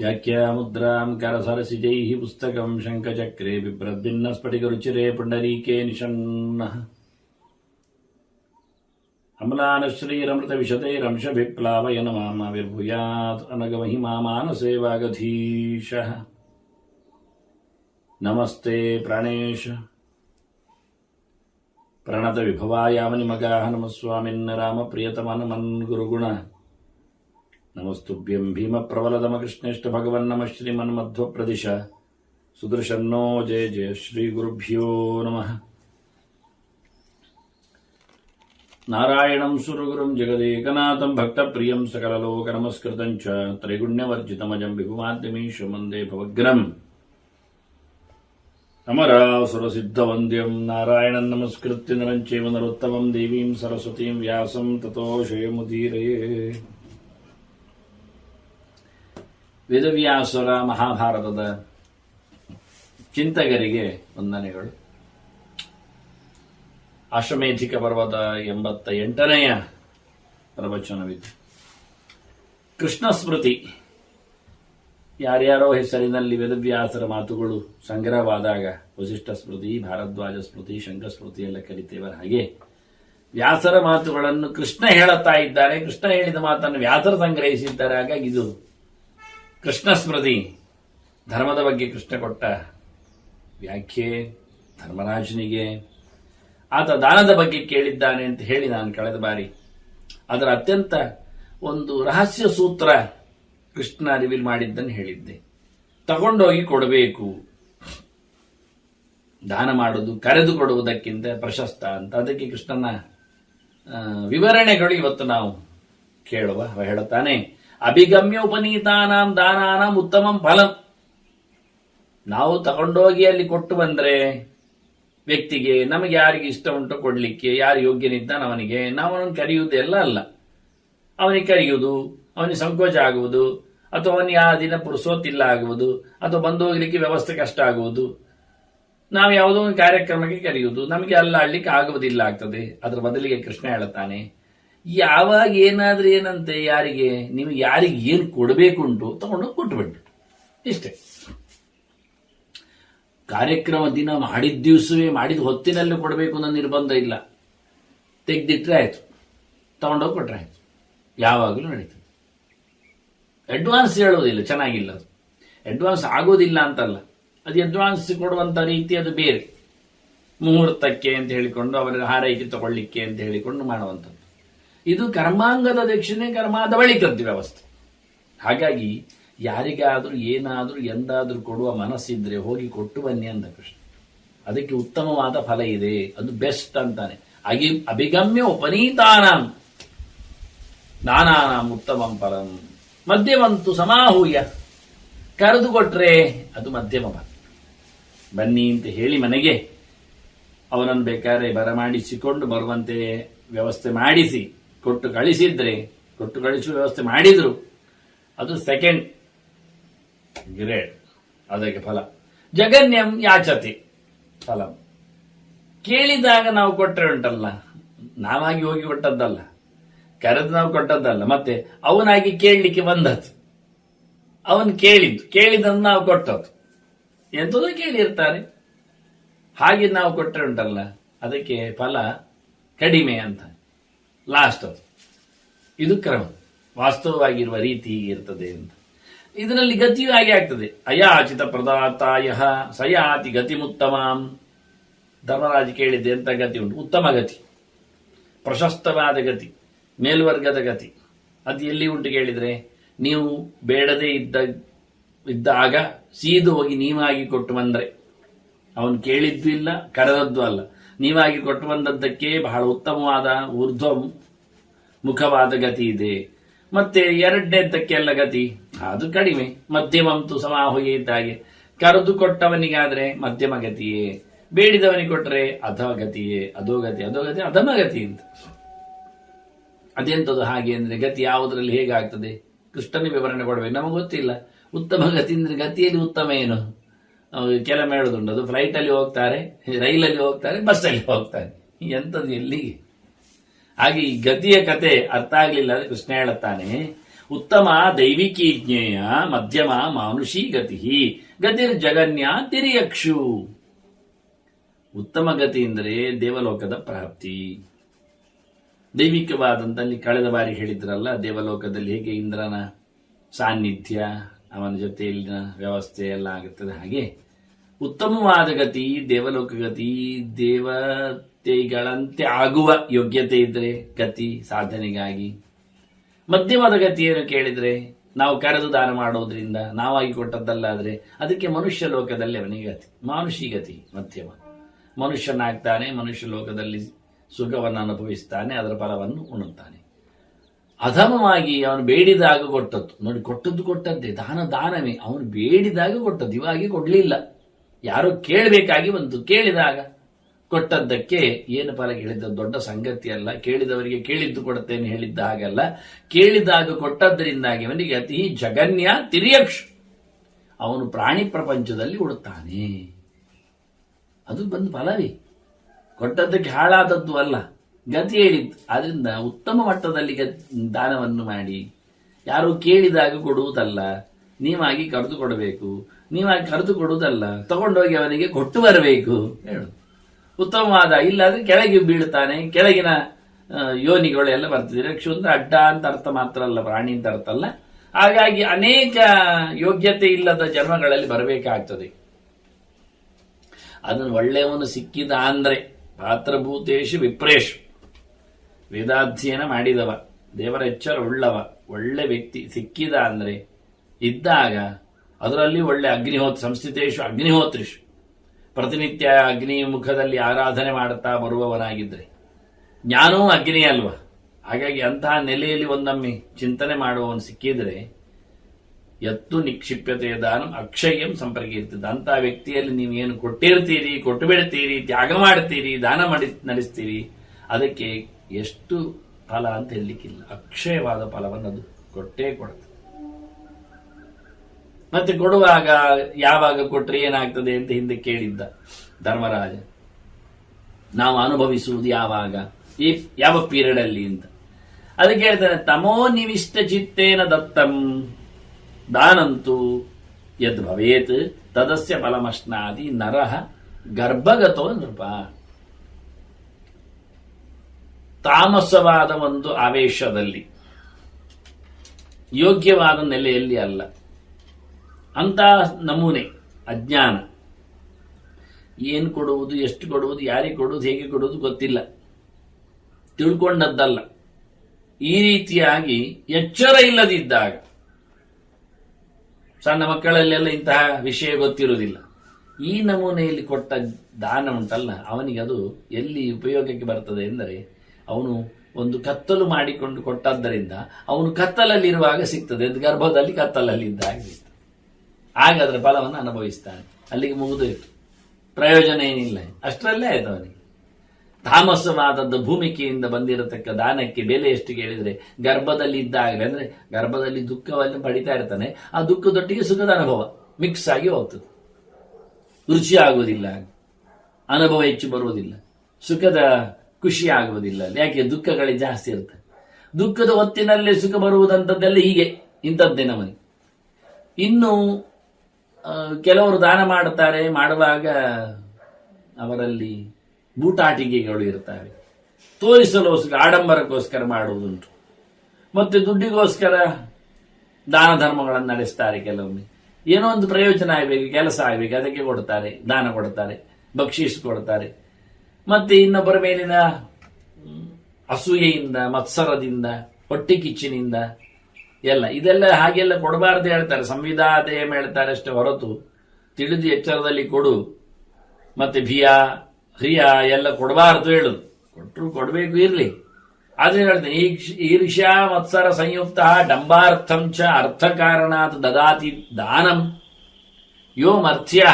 व्याख्यामुद्रां करसरसिजैः पुस्तकं शङ्खचक्रे बिभ्रद्भिन्नस्फटिकरुचिरे पुण्डरीके निषण्णः अम्लानश्रीरमृतविशदैरंशभिप्लावय नमाविर्भूयात् अनगमहिमा मानसे वागधीशः नमस्ते प्राणेश। ಪ್ರಣತ ವಿಭವಾಯಾಮನಿ ಮಗಾಹನಮಸ್ವಾಮಿನ್ನ ರಾಮ ಪ್ರಿಯತಮನುಮನ್ ಗುರುಗುಣ ನಮಸ್ತುಭ್ಯಂ ಭೀಮ ಪ್ರಬಲದಮಕೃಷ್ಣೇಷ್ಟ ಭಗವನ್ ನಮ ಶ್ರೀಮನ್ಮಧ್ವ ಪ್ರದಿಶ ಸುದರ್ಶನ್ನೋ ಜಯ ಜಯ ಶ್ರೀ ಗುರುಭ್ಯೋ ನಮಃ నారాయణం సురగురుం జగదేకనాథం భక్తప్రియం సకలలోక నమస్కృతం చ త్రైగుణ్యవర్జితమజం విభుమాద్యమీశ మందే భవగ్రం ನಮರಾಸುರ ಸಿದ್ಧವಂದ್ಯಂ ನಾರಾಯಣ ನಮಸ್ಕೃತ್ಯ ನರಂಚೇವ ನರೋತ್ತಮಂ ದೇವೀಂ ಸರಸ್ವತೀಂ ವ್ಯಾಸಂ ತಥೋ ಶಯಮುದೀರಯೇ ವೇದವ್ಯಾಸರ ಮಹಾಭಾರತದ ಚಿಂತಕರಿಗೆ ವಂದನೆಗಳು. ಅಶ್ವಮೇಧಿಕ ಪರ್ವದ ಎಂಬತ್ತ ಎಂಟನೆಯ ಪ್ರವಚನವಿದೆ. ಕೃಷ್ಣ ಸ್ಮೃತಿ ಯಾರ್ಯಾರೋ ಹೆಸರಿನಲ್ಲಿ ವೇದವ್ಯಾಸರ ಮಾತುಗಳು ಸಂಗ್ರಹವಾದಾಗ ವಸಿಷ್ಠ ಸ್ಮೃತಿ, ಭಾರದ್ವಾಜ ಸ್ಮೃತಿ ಶಂಕ ಸ್ಮೃತಿ ಎಲ್ಲ ಕಲಿತೇವರ ಹಾಗೆ ವ್ಯಾಸರ ಮಾತುಗಳನ್ನು ಕೃಷ್ಣ ಹೇಳುತ್ತಾ ಇದ್ದಾರೆ ಕೃಷ್ಣ ಹೇಳಿದ ಮಾತನ್ನು ವ್ಯಾಸರು ಸಂಗ್ರಹಿಸಿದ್ದಾರೆ. ಹಾಗಾಗಿ ಇದು ಕೃಷ್ಣ ಸ್ಮೃತಿ. ಧರ್ಮದ ಬಗ್ಗೆ ಕೃಷ್ಣ ಕೊಟ್ಟ ವ್ಯಾಖ್ಯೆ, ಧರ್ಮರಾಜನಿಗೆ ಆತ ದಾನದ ಬಗ್ಗೆ ಕೇಳಿದ್ದಾನೆ ಅಂತ ಹೇಳಿ ನಾನು ಕಳೆದ ಬಾರಿ. ಅದರ ಅತ್ಯಂತ ಒಂದು ರಹಸ್ಯ ಸೂತ್ರ ಕೃಷ್ಣ ರಿವೀಲ್ ಮಾಡಿದ್ದನ್ನು ಹೇಳಿದ್ದೆ. ತಗೊಂಡೋಗಿ ಕೊಡಬೇಕು. ದಾನ ಮಾಡುವುದು ಕರೆದು ಕೊಡುವುದಕ್ಕಿಂತ ಪ್ರಶಸ್ತ ಅಂತ. ಅದಕ್ಕೆ ಕೃಷ್ಣನ ವಿವರಣೆಗಳು ಇವತ್ತು ನಾವು ಕೇಳುವ ಹೇಳುತ್ತಾನೆ, ಅಭಿಗಮ್ಯ ಉಪನೀತಾನಾಂ ದಾನಾನಾಂ ಉತ್ತಮಂ ಫಲಂ. ನಾವು ತಗೊಂಡೋಗಿ ಅಲ್ಲಿ ಕೊಟ್ಟು ಬಂದ್ರೆ ವ್ಯಕ್ತಿಗೆ ನಮಗೆ ಯಾರಿಗೆ ಇಷ್ಟ ಉಂಟು ಕೊಡ್ಲಿಕ್ಕೆ, ಯಾರು ಯೋಗ್ಯನಿದ್ದಾನ ಅವನಿಗೆ ನಾವು ಅವನನ್ನು ಕರೆಯುವುದೆಲ್ಲ ಅಲ್ಲ. ಅವನಿಗೆ ಕರೆಯುವುದು ಅವನಿಗೆ ಸಂಕೋಚ ಆಗುವುದು, ಅಥವಾ ಅವನಿಗೆ ಆ ದಿನ ಪುರುಸೋತಿಲ್ಲ ಆಗುವುದು, ಅಥವಾ ಬಂದು ಹೋಗ್ಲಿಕ್ಕೆ ವ್ಯವಸ್ಥೆ ಕಷ್ಟ ಆಗುವುದು. ನಾವು ಯಾವುದೋ ಒಂದು ಕಾರ್ಯಕ್ರಮಕ್ಕೆ ಕರೆಯುವುದು, ನಮಗೆ ಅಲ್ಲ ಆಡ್ಲಿಕ್ಕೆ ಆಗುವುದಿಲ್ಲ ಆಗ್ತದೆ. ಅದರ ಬದಲಿಗೆ ಕೃಷ್ಣ ಹೇಳ್ತಾನೆ ಯಾವಾಗ ಏನಾದ್ರೂ ಏನಂತೆ ಯಾರಿಗೆ ನೀವು ಯಾರಿಗೆ ಏನು ಕೊಡಬೇಕುಂಟು ತಗೊಂಡು ಕೊಟ್ಟುಬಿಟ್ಟು ಇಷ್ಟೇ. ಕಾರ್ಯಕ್ರಮ ದಿನ ಮಾಡಿದ ದಿವಸವೇ ಮಾಡಿದ ಹೊತ್ತಿನಲ್ಲೂ ಕೊಡಬೇಕು ಅನ್ನೋ ನಿರ್ಬಂಧ ಇಲ್ಲ. ತೆಗೆದಿಟ್ರೆ ಆಯ್ತು. ತಗೊಂಡೋಗಿ ಕೊಟ್ರೆ ಆಯ್ತು. ಯಾವಾಗಲೂ ನಡೀತದೆ. ಅಡ್ವಾನ್ಸ್ ಹೇಳೋದಿಲ್ಲ ಚೆನ್ನಾಗಿಲ್ಲ ಅದು. ಅಡ್ವಾನ್ಸ್ ಆಗೋದಿಲ್ಲ ಅಂತಲ್ಲ. ಅದು ಅಡ್ವಾನ್ಸ್ ಕೊಡುವಂಥ ರೀತಿ ಅದು ಬೇರೆ. ಮುಹೂರ್ತಕ್ಕೆ ಅಂತ ಹೇಳಿಕೊಂಡು ಅವರ ಹಾರೈಕೆ ತಗೊಳ್ಳಿಕ್ಕೆ ಅಂತ ಹೇಳಿಕೊಂಡು ಮಾಡುವಂಥದ್ದು. ಇದು ಕರ್ಮಾಂಗದ ದಕ್ಷಿಣೆ ಕರ್ಮಾದ ಬಳಿಕದ್ದು ವ್ಯವಸ್ಥೆ. ಹಾಗಾಗಿ ಯಾರಿಗಾದರೂ ಏನಾದರೂ ಎಂದಾದರೂ ಕೊಡುವ ಮನಸ್ಸಿದ್ರೆ ಹೋಗಿ ಕೊಟ್ಟು ಬನ್ನಿ ಅಂದ ಕೃಷ್ಣ. ಅದಕ್ಕೆ ಉತ್ತಮವಾದ ಫಲ ಇದೆ, ಅದು ಬೆಸ್ಟ್ ಅಂತಾನೆ. ಅಗಿ ಅಭಿಗಮ್ಯ ಉಪನೀತಾನಾಂ. ನಾನಾನಾಂ ಉತ್ತಮಂ ಫಲಂ. ಮಧ್ಯವಂತು ಸಮಾಹೂಯ. ಕರೆದು ಕೊಟ್ರೆ ಅದು ಮಧ್ಯಮ ಬನ್ನಿ ಅಂತ ಹೇಳಿ ಮನೆಗೆ. ಅವನನ್ನು ಬೇಕಾದ್ರೆ ಬರಮಾಡಿಸಿಕೊಂಡು ಬರುವಂತೆ ವ್ಯವಸ್ಥೆ ಮಾಡಿಸಿ. ಕೊಟ್ಟು ಕಳಿಸಿದ್ರೆ, ಕೊಟ್ಟು ಕಳಿಸುವ ವ್ಯವಸ್ಥೆ ಮಾಡಿದ್ರು. ಅದು ಸೆಕೆಂಡ್ ಗ್ರೇಡ್ ಅದಕ್ಕೆ ಫಲ. ಜಗನ್ಯಂ ಯಾಚತಿ. ಫಲ. ಕೇಳಿದಾಗ ನಾವು ಕೊಟ್ಟರೆ ಉಂಟಲ್ಲ. ನಾವಾಗಿ ಹೋಗಿ ಕೊಟ್ಟದ್ದಲ್ಲ. ಕರೆದು ನಾವು ಕೊಟ್ಟದ್ದಲ್ಲ. ಮತ್ತೆ ಅವನಾಗಿ ಕೇಳಲಿಕ್ಕೆ ಬಂದದ್ದು. ಅವನು ಕೇಳಿದ್ದು. ಕೇಳಿದನ್ನು ನಾವು ಕೊಟ್ಟದ್ದು. ಎಂಥದೋ ಕೇಳಿರ್ತಾರೆ. ಹಾಗೆ ನಾವು ಕೊಟ್ಟರೆ ಉಂಟಲ್ಲ ಅದಕ್ಕೆ ಫಲ ಕಡಿಮೆ ಅಂತ. ಲಾಸ್ಟ್ ಅದು. ಇದು ಕ್ರಮ. ವಾಸ್ತವವಾಗಿರುವ ರೀತಿ ಇರ್ತದೆ ಅಂತ. ಇದರಲ್ಲಿ ಗತಿಯೂ ಹಾಗೆ ಆಗ್ತದೆ. ಅಯಾಚಿತ ಪ್ರದಾತಾಯ ಸಯಾತಿ ಗತಿ ಮುತ್ತಮಾಂ ಧರ್ಮರಾಜ ಕೇಳಿದ್ದೆ ಅಂತ ಗತಿ ಉಂಟು? ಉತ್ತಮ ಗತಿ. ಪ್ರಶಸ್ತವಾದ ಗತಿ. ಮೇಲ್ವರ್ಗದ ಗತಿ. ಅದು ಎಲ್ಲಿ ಉಂಟು ಕೇಳಿದರೆ, ನೀವು ಬೇಡದೇ ಇದ್ದ ಇದ್ದಾಗ ಸೀದು ಹೋಗಿ ನೀವಾಗಿ ಕೊಟ್ಟು ಬಂದರೆ. ಅವನು ಕೇಳಿದ್ದು ಇಲ್ಲ, ಕರೆದದ್ದು ಅಲ್ಲ. ನೀವಾಗಿ ಕೊಟ್ಟು ಬಂದದ್ದಕ್ಕೆ ಬಹಳ ಉತ್ತಮವಾದ ಊರ್ಧ್ವ ಮುಖವಾದ ಗತಿ ಇದೆ. ಮತ್ತೆ ಎರಡನೇದ್ದಕ್ಕೆಲ್ಲ ಗತಿ, ಅದು ಕಡಿಮೆ. ಮಧ್ಯಮಂತು ಸಮಾಹುಯ ಇದ್ದಾಗೆ ಕರೆದು ಕೊಟ್ಟವನಿಗಾದ್ರೆ ಮಧ್ಯಮ ಗತಿಯೇ. ಬೇಡಿದವನಿಗೆ ಕೊಟ್ಟರೆ ಅಧೋಗತಿಯೇ ಅಧೋಗತಿ ಅಧೋಗತಿ ಅಧಮಗತಿ ಅಂತ. ಅದೆಂಥದ್ದು ಹಾಗೆ ಅಂದರೆ ಗತಿ ಯಾವುದರಲ್ಲಿ ಹೇಗಾಗ್ತದೆ? ಕೃಷ್ಣನ ವಿವರಣೆ ಕೊಡಬೇಕು. ನಮಗೆ ಗೊತ್ತಿಲ್ಲ. ಉತ್ತಮ ಗತಿ ಅಂದರೆ ಗತಿಯಲ್ಲಿ ಉತ್ತಮ ಏನು? ಕೆಲ ಮೇಳದುಂಡು ಅದು ಫ್ಲೈಟಲ್ಲಿ ಹೋಗ್ತಾರೆ, ರೈಲಲ್ಲಿ ಹೋಗ್ತಾರೆ ಬಸ್ಸಲ್ಲಿ ಹೋಗ್ತಾರೆ. ಎಂಥದ್ದು ಎಲ್ಲಿಗೆ? ಹಾಗೆ ಈ ಗತಿಯ ಕತೆ ಅರ್ಥ ಆಗಲಿಲ್ಲ ಅಂದರೆ ಕೃಷ್ಣ ಹೇಳುತ್ತಾನೆ, ಉತ್ತಮ ದೈವಿಕಿ ಜ್ಞೇಯ ಮಧ್ಯಮ ಮಾನುಷಿ ಗತಿ, ಗತಿರ್ ಜಗನ್ಯ ತಿರಿಯಕ್ಷು. ಉತ್ತಮ ಗತಿ ಅಂದರೆ ದೇವಲೋಕದ ಪ್ರಾಪ್ತಿ. ದೈವಿಕವಾದಂತಲ್ಲಿ ಕಳೆದ ಬಾರಿ ಹೇಳಿದ್ರಲ್ಲ, ದೇವಲೋಕದಲ್ಲಿ ಹೇಗೆ ಇಂದ್ರನ ಸಾನ್ನಿಧ್ಯ, ಅವನ ಜೊತೆಯಲ್ಲಿನ ವ್ಯವಸ್ಥೆ ಎಲ್ಲ ಆಗುತ್ತದೆ. ಹಾಗೆ ಉತ್ತಮವಾದ ಗತಿ, ದೇವಲೋಕ ಗತಿ ದೇವತೆಗಳಂತೆ ಆಗುವ ಯೋಗ್ಯತೆ ಇದ್ರೆ ಗತಿ, ಸಾಧನೆಗಾಗಿ. ಮಧ್ಯಮದ ಗತಿಯನ್ನು ಕೇಳಿದ್ರೆ, ನಾವು ಕರೆದು ದಾನ ಮಾಡೋದ್ರಿಂದ, ನಾವಾಗಿ ಕೊಟ್ಟದ್ದಲ್ಲಾದ್ರೆ, ಅದಕ್ಕೆ ಮನುಷ್ಯ ಲೋಕದಲ್ಲಿ ಅವನಿಗೆ ಗತಿ, ಮಾನುಷಿ ಗತಿ ಮಧ್ಯಮ. ಮನುಷ್ಯನಾಗ್ತಾನೆ, ಮನುಷ್ಯ ಲೋಕದಲ್ಲಿ ಸುಖವನ್ನು ಅನುಭವಿಸ್ತಾನೆ, ಅದರ ಫಲವನ್ನು ಉಣ್ಣುತ್ತಾನೆ ಅಧಮವಾಗಿ ಅವನು ಬೇಡಿದಾಗ ಕೊಟ್ಟದ್ದು, ನೋಡಿ ಕೊಟ್ಟದ್ದು ಕೊಟ್ಟದ್ದೇ, ದಾನ ದಾನವೇ, ಅವನು ಬೇಡಿದಾಗ ಕೊಟ್ಟದ್ದು ಇವಾಗಿ ಕೊಡಲಿಲ್ಲ. ಯಾರೋ ಕೇಳಬೇಕಾಗಿ ಬಂತು, ಕೇಳಿದಾಗ ಕೊಟ್ಟದ್ದಕ್ಕೆ ಏನು ಫಲ ಕೇಳಿದ ದೊಡ್ಡ ಸಂಗತಿ ಅಲ್ಲ, ಕೇಳಿದವರಿಗೆ ಕೇಳಿದ್ದು ಕೊಡುತ್ತೇನೆ ಹೇಳಿದ್ದ ಹಾಗಲ್ಲ. ಕೇಳಿದಾಗ ಕೊಟ್ಟದ್ದರಿಂದಾಗಿ ಅವನಿಗೆ ಅತಿ ಜಗನ್ಯ ತಿರ್ಯಕ್ಷ, ಅವನು ಪ್ರಾಣಿ ಪ್ರಪಂಚದಲ್ಲಿ ಉಡುತ್ತಾನೆ. ಅದು ಬಂದು ಫಲವೇ. ಕೊಟ್ಟದ್ದಕ್ಕೆ ಹಾಳಾದದ್ದು ಅಲ್ಲ. ಗತಿ ಹೇಳಿದ್ದು ಆದ್ರಿಂದ ಉತ್ತಮ ಮಟ್ಟದಲ್ಲಿ ದಾನವನ್ನು ಮಾಡಿ. ಯಾರು ಕೇಳಿದಾಗ ಕೊಡುವುದಲ್ಲ. ನೀವಾಗಿ ಕರೆದು ಕೊಡಬೇಕು. ನೀವಾಗಿ ಕರೆದು ಕೊಡುವುದಲ್ಲ. ತಗೊಂಡೋಗಿ ಅವನಿಗೆ ಕೊಟ್ಟು ಬರಬೇಕು. ಹೇಳು. ಉತ್ತಮವಾದ, ಇಲ್ಲಾದ್ರೆ ಕೆಳಗೆ ಬೀಳುತ್ತಾನೆ ಕೆಳಗಿನ ಯೋನಿಗಳೆಲ್ಲ ಬರ್ತದೆ ರಕ್ಷ ಅಂದ್ರೆ ಅಡ್ಡ ಅಂತ ಅರ್ಥ ಮಾತ್ರ ಅಲ್ಲ, ಪ್ರಾಣಿ ಅಂತ ಅರ್ಥ ಅಲ್ಲ. ಹಾಗಾಗಿ ಅನೇಕ ಯೋಗ್ಯತೆ ಇಲ್ಲದ ಜನ್ಮಗಳಲ್ಲಿ ಬರಬೇಕಾಗ್ತದೆ. ಅದನ್ನು ಒಳ್ಳೆಯವನು ಸಿಕ್ಕಿದ ಅಂದ್ರೆ. ಪಾತ್ರಭೂತೇಶು ವಿಪ್ರೇಶ್. ವೇದಾಧ್ಯಯನ ಮಾಡಿದವ ದೇವರ ಎಚ್ಚರ ಉಳ್ಳವ, ಒಳ್ಳೆ ವ್ಯಕ್ತಿ ಸಿಕ್ಕಿದ ಅಂದರೆ ಇದ್ದಾಗ ಅದರಲ್ಲಿ ಒಳ್ಳೆ ಅಗ್ನಿಹೋತ್ರ ಸಂಸ್ಥಿತೇಶು ಅಗ್ನಿಹೋತ್ರಿಷು. ಪ್ರತಿನಿತ್ಯ ಅಗ್ನಿ ಮುಖದಲ್ಲಿ ಆರಾಧನೆ ಮಾಡುತ್ತಾ ಬರುವವನಾಗಿದ್ದರೆ ಜ್ಞಾನವೂ ಅಗ್ನಿ ಅಲ್ವಾ ಹಾಗಾಗಿ ಅಂತಹ ನೆಲೆಯಲ್ಲಿ ಒಂದೊಮ್ಮೆ ಚಿಂತನೆ ಮಾಡುವವನು ಸಿಕ್ಕಿದ್ರೆ ಎತ್ತು ನಿಕ್ಷಿಪ್ಯತೆ ದಾನಂ, ಅಕ್ಷಯಂ ಸಂಪರ್ಕಿರ್ತದೆ ಅಂತ ವ್ಯಕ್ತಿಯಲ್ಲಿ ನೀವು ಏನು ಕೊಟ್ಟಿರ್ತೀರಿ ಕೊಟ್ಟು ಬಿಡ್ತೀರಿ ತ್ಯಾಗ ಮಾಡ್ತೀರಿ, ದಾನ ಮಾಡಿ ನಡೆಸ್ತೀರಿ, ಅದಕ್ಕೆ ಎಷ್ಟು ಫಲ ಅಂತ ಹೇಳಲಿಕ್ಕಿಲ್ಲ. ಅಕ್ಷಯವಾದ ಫಲವನ್ನು ಅದು ಕೊಟ್ಟೇ ಕೊಡುತ್ತೆ. ಮತ್ತೆ ಕೊಡುವಾಗ ಯಾವಾಗ ಕೊಟ್ಟರೆ ಏನಾಗ್ತದೆ ಅಂತ ಹಿಂದೆ ಕೇಳಿದ್ದ ಧರ್ಮರಾಜ. ನಾವು ಅನುಭವಿಸುವುದು ಯಾವಾಗ? ಈ ಯಾವ ಪೀರಿಯಡ್ ಅಲ್ಲಿ ಅಂತ. ಅದಕ್ಕೆ ಹೇಳ್ತಾರೆ ತಮೋ ನಿವಿಷ್ಟ ಚಿತ್ತೇನ ದತ್ತಂ. ದಾನಂತು ಯದ್ ಭವೇತ್ ತದಸ್ಯ ಫಲಮಶ್ನಾದಿ ನರಹ ಗರ್ಭಗತೋ ನೃಪ. ತಾಮಸವಾದ ಒಂದು ಆವೇಶದಲ್ಲಿ, ಯೋಗ್ಯವಾದ ನೆಲೆಯಲ್ಲಿ ಅಲ್ಲ. ಅಂತ ನಮೂನೆ, ಅಜ್ಞಾನ. ಏನು ಕೊಡುವುದು, ಎಷ್ಟು ಕೊಡುವುದು, ಯಾರಿಗೆ ಕೊಡುವುದು, ಹೇಗೆ ಕೊಡುವುದು ಗೊತ್ತಿಲ್ಲ. ತಿಳ್ಕೊಂಡದ್ದಲ್ಲ. ಈ ರೀತಿಯಾಗಿ ಎಚ್ಚರ ಇಲ್ಲದಿದ್ದಾಗ ಸಣ್ಣ ಮಕ್ಕಳಲ್ಲೆಲ್ಲ ಇಂತಹ ವಿಷಯ ಗೊತ್ತಿರುವುದಿಲ್ಲ. ಈ ನಮೂನೆಯಲ್ಲಿ ಕೊಟ್ಟ ದಾನ ಉಂಟಲ್ಲ, ಅವನಿಗೆ ಅದು ಎಲ್ಲಿ ಉಪಯೋಗಕ್ಕೆ ಬರ್ತದೆ ಎಂದರೆ, ಅವನು ಒಂದು ಕತ್ತಲು ಮಾಡಿಕೊಂಡು ಕೊಟ್ಟದ್ದರಿಂದ ಅವನು ಕತ್ತಲಲ್ಲಿರುವಾಗ ಸಿಗ್ತದೆ, ಅದು ಗರ್ಭದಲ್ಲಿ ಕತ್ತಲಲ್ಲಿ ಇದ್ದಾಗ ಸಿಗ್ತದೆ. ಆಗ ಅದರ ಫಲವನ್ನು ಅನುಭವಿಸ್ತಾನೆ. ಅಲ್ಲಿಗೆ ಮುಗಿದೋಯ್ತು. ಪ್ರಯೋಜನ ಏನಿಲ್ಲ. ಅಷ್ಟರಲ್ಲೇ ಆಯ್ತು ಅವನಿಗೆ. ತಾಮಸವಾದದ್ದು ಭೂಮಿಕೆಯಿಂದ ಬಂದಿರತಕ್ಕ ದಾನಕ್ಕೆ ಬೆಲೆ ಎಷ್ಟು ಕೇಳಿದರೆ ಗರ್ಭದಲ್ಲಿ ಇದ್ದಾಗಲೇ, ಅಂದ್ರೆ ಗರ್ಭದಲ್ಲಿ ದುಃಖವನ್ನು ಪಡಿತಾ ಇರ್ತಾನೆ, ಆ ದುಃಖದೊಟ್ಟಿಗೆ ಸುಖದ ಅನುಭವ ಮಿಕ್ಸ್ ಆಗಿ ಹೋಗ್ತದೆ. ರುಚಿ ಆಗುವುದಿಲ್ಲ ಅನುಭವ ಹೆಚ್ಚು ಬರುವುದಿಲ್ಲ, ಸುಖದ ಖುಷಿ ಆಗುವುದಿಲ್ಲ. ಯಾಕೆ? ದುಃಖಗಳೇ ಜಾಸ್ತಿ ಇರುತ್ತೆ. ದುಃಖದ ಹೊತ್ತಿನಲ್ಲೇ ಸುಖ ಬರುವುದಂಥದ್ದೆಲ್ಲ ಹೀಗೆ, ಇಂಥದ್ದೇ ನಮಗೆ ಇನ್ನು ಕೆಲವರು ದಾನ ಮಾಡುತ್ತಾರೆ ಮಾಡುವಾಗ ಅವರಲ್ಲಿ ಬೂಟಾಟಿಕೆಗಳು ಇರ್ತವೆ. ತೋರಿಸಲು ಆಡಂಬರಕ್ಕೋಸ್ಕರ ಮಾಡುವುದುಂಟು. ಮತ್ತೆ ದುಡ್ಡಿಗೋಸ್ಕರ ದಾನ ಧರ್ಮಗಳನ್ನು ನಡೆಸ್ತಾರೆ ಕೆಲವೊಮ್ಮೆ. ಏನೋ ಒಂದು ಪ್ರಯೋಜನ ಆಗಬೇಕು, ಕೆಲಸ ಆಗಬೇಕು, ಅದಕ್ಕೆ ಕೊಡ್ತಾರೆ, ದಾನ ಕೊಡ್ತಾರೆ, ಬಕ್ಷೀಸ್ ಕೊಡ್ತಾರೆ. ಮತ್ತೆ ಇನ್ನೊಬ್ಬರ ಮೇಲಿನ ಅಸೂಯೆಯಿಂದ, ಮತ್ಸರದಿಂದ, ಹೊಟ್ಟೆ ಕಿಚ್ಚಿನಿಂದ ಎಲ್ಲ. ಇದೆಲ್ಲ ಹಾಗೆಲ್ಲ ಕೊಡಬಾರ್ದು ಹೇಳ್ತಾರೆ. ಸಂವಿಧಾನ ಹೇಳ್ತಾರೆ ಅಷ್ಟೇ ಹೊರತು. ತಿಳಿದು ಎಚ್ಚರದಲ್ಲಿ ಕೊಡು. ಮತ್ತೆ ಭಿಯ ಹ್ರಿಯ ಎಲ್ಲ ಕೊಡಬಾರ್ದು ಹೇಳುದು ಕೊಟ್ಟರು ಕೊಡಬೇಕು ಇರಲಿ. ಆದ್ರೆ ಹೇಳ್ತೇನೆ ಈರ್ಷ್ಯಾ ಮತ್ಸರ ಸಂಯುಕ್ತ ಡಂಬಾರ್ಥಂ ಚ ಅರ್ಥಕಾರಣಾತ್ ದದಾತಿ ದಾನಂ. ಯೋ ಮರ್ಥ್ಯ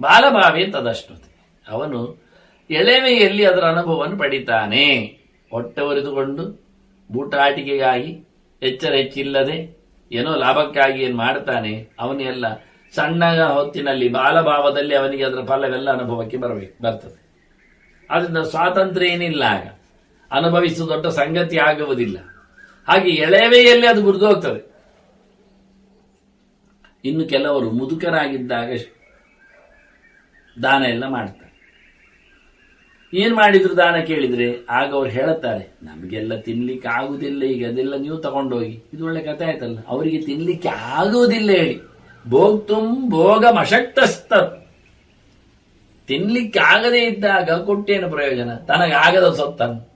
ಬಾಲಭಾವೇ ತದಷ್ಟುತೆ ಅವನು ಎಳೆಮೆಯಲ್ಲಿ ಅದರ ಅನುಭವವನ್ನು ಪಡಿತಾನೆ. ಹೊಟ್ಟೆ ಒರೆದುಕೊಂಡು ಬೂಟಾಟಿಕೆಗಾಗಿ ಎಚ್ಚರ ಹೆಚ್ಚಿಲ್ಲದೆ ಏನೋ ಲಾಭಕ್ಕಾಗಿ ಏನು ಮಾಡ್ತಾನೆ ಅವನೆಲ್ಲ ಸಣ್ಣ ಹೊತ್ತಿನಲ್ಲಿ, ಬಾಲಭಾವದಲ್ಲಿ ಅವನಿಗೆ ಅದರ ಫಲವೆಲ್ಲ ಅನುಭವಕ್ಕೆ ಬರಬೇಕು, ಬರ್ತದೆ. ಅದರಿಂದ ಸ್ವಾತಂತ್ರ್ಯ ಏನಿಲ್ಲ ಆಗ. ಅನುಭವಿಸುವ ದೊಡ್ಡ ಸಂಗತಿ ಆಗುವುದಿಲ್ಲ. ಹಾಗೆ ಎಳೆವೆಯಲ್ಲಿ ಅದು ಮುರಿದು ಹೋಗ್ತದೆ ಇನ್ನು ಕೆಲವರು ಮುದುಕರಾಗಿದ್ದಾಗ ದಾನ ಎಲ್ಲ ಮಾಡ್ತಾರೆ. ಏನು ಮಾಡಿದ್ರು ದಾನ ಕೇಳಿದ್ರೆ? ಆಗ ಅವ್ರು ಹೇಳುತ್ತಾರೆ, ನಮಗೆಲ್ಲ ತಿನ್ಲಿಕ್ಕೆ ಆಗುವುದಿಲ್ಲ ಈಗ, ಅದೆಲ್ಲ ನೀವು ತಗೊಂಡೋಗಿ. ಇದು ಒಳ್ಳೆ ಕಥೆ ಆಯ್ತಲ್ಲ. ಅವರಿಗೆ ತಿನ್ಲಿಕ್ಕೆ ಆಗುವುದಿಲ್ಲ ಹೇಳಿ. ಭೋಗ್ತುಂ ಭೋಗಮಶಕ್ತಸ್ತ ತಿನ್ಲಿಕ್ಕೆ ಆಗದೇ ಇದ್ದಾಗ ಕೊಟ್ಟೇನು ಪ್ರಯೋಜನ? ತನಗಾಗದ ಸೊತ್ತನ್ನು.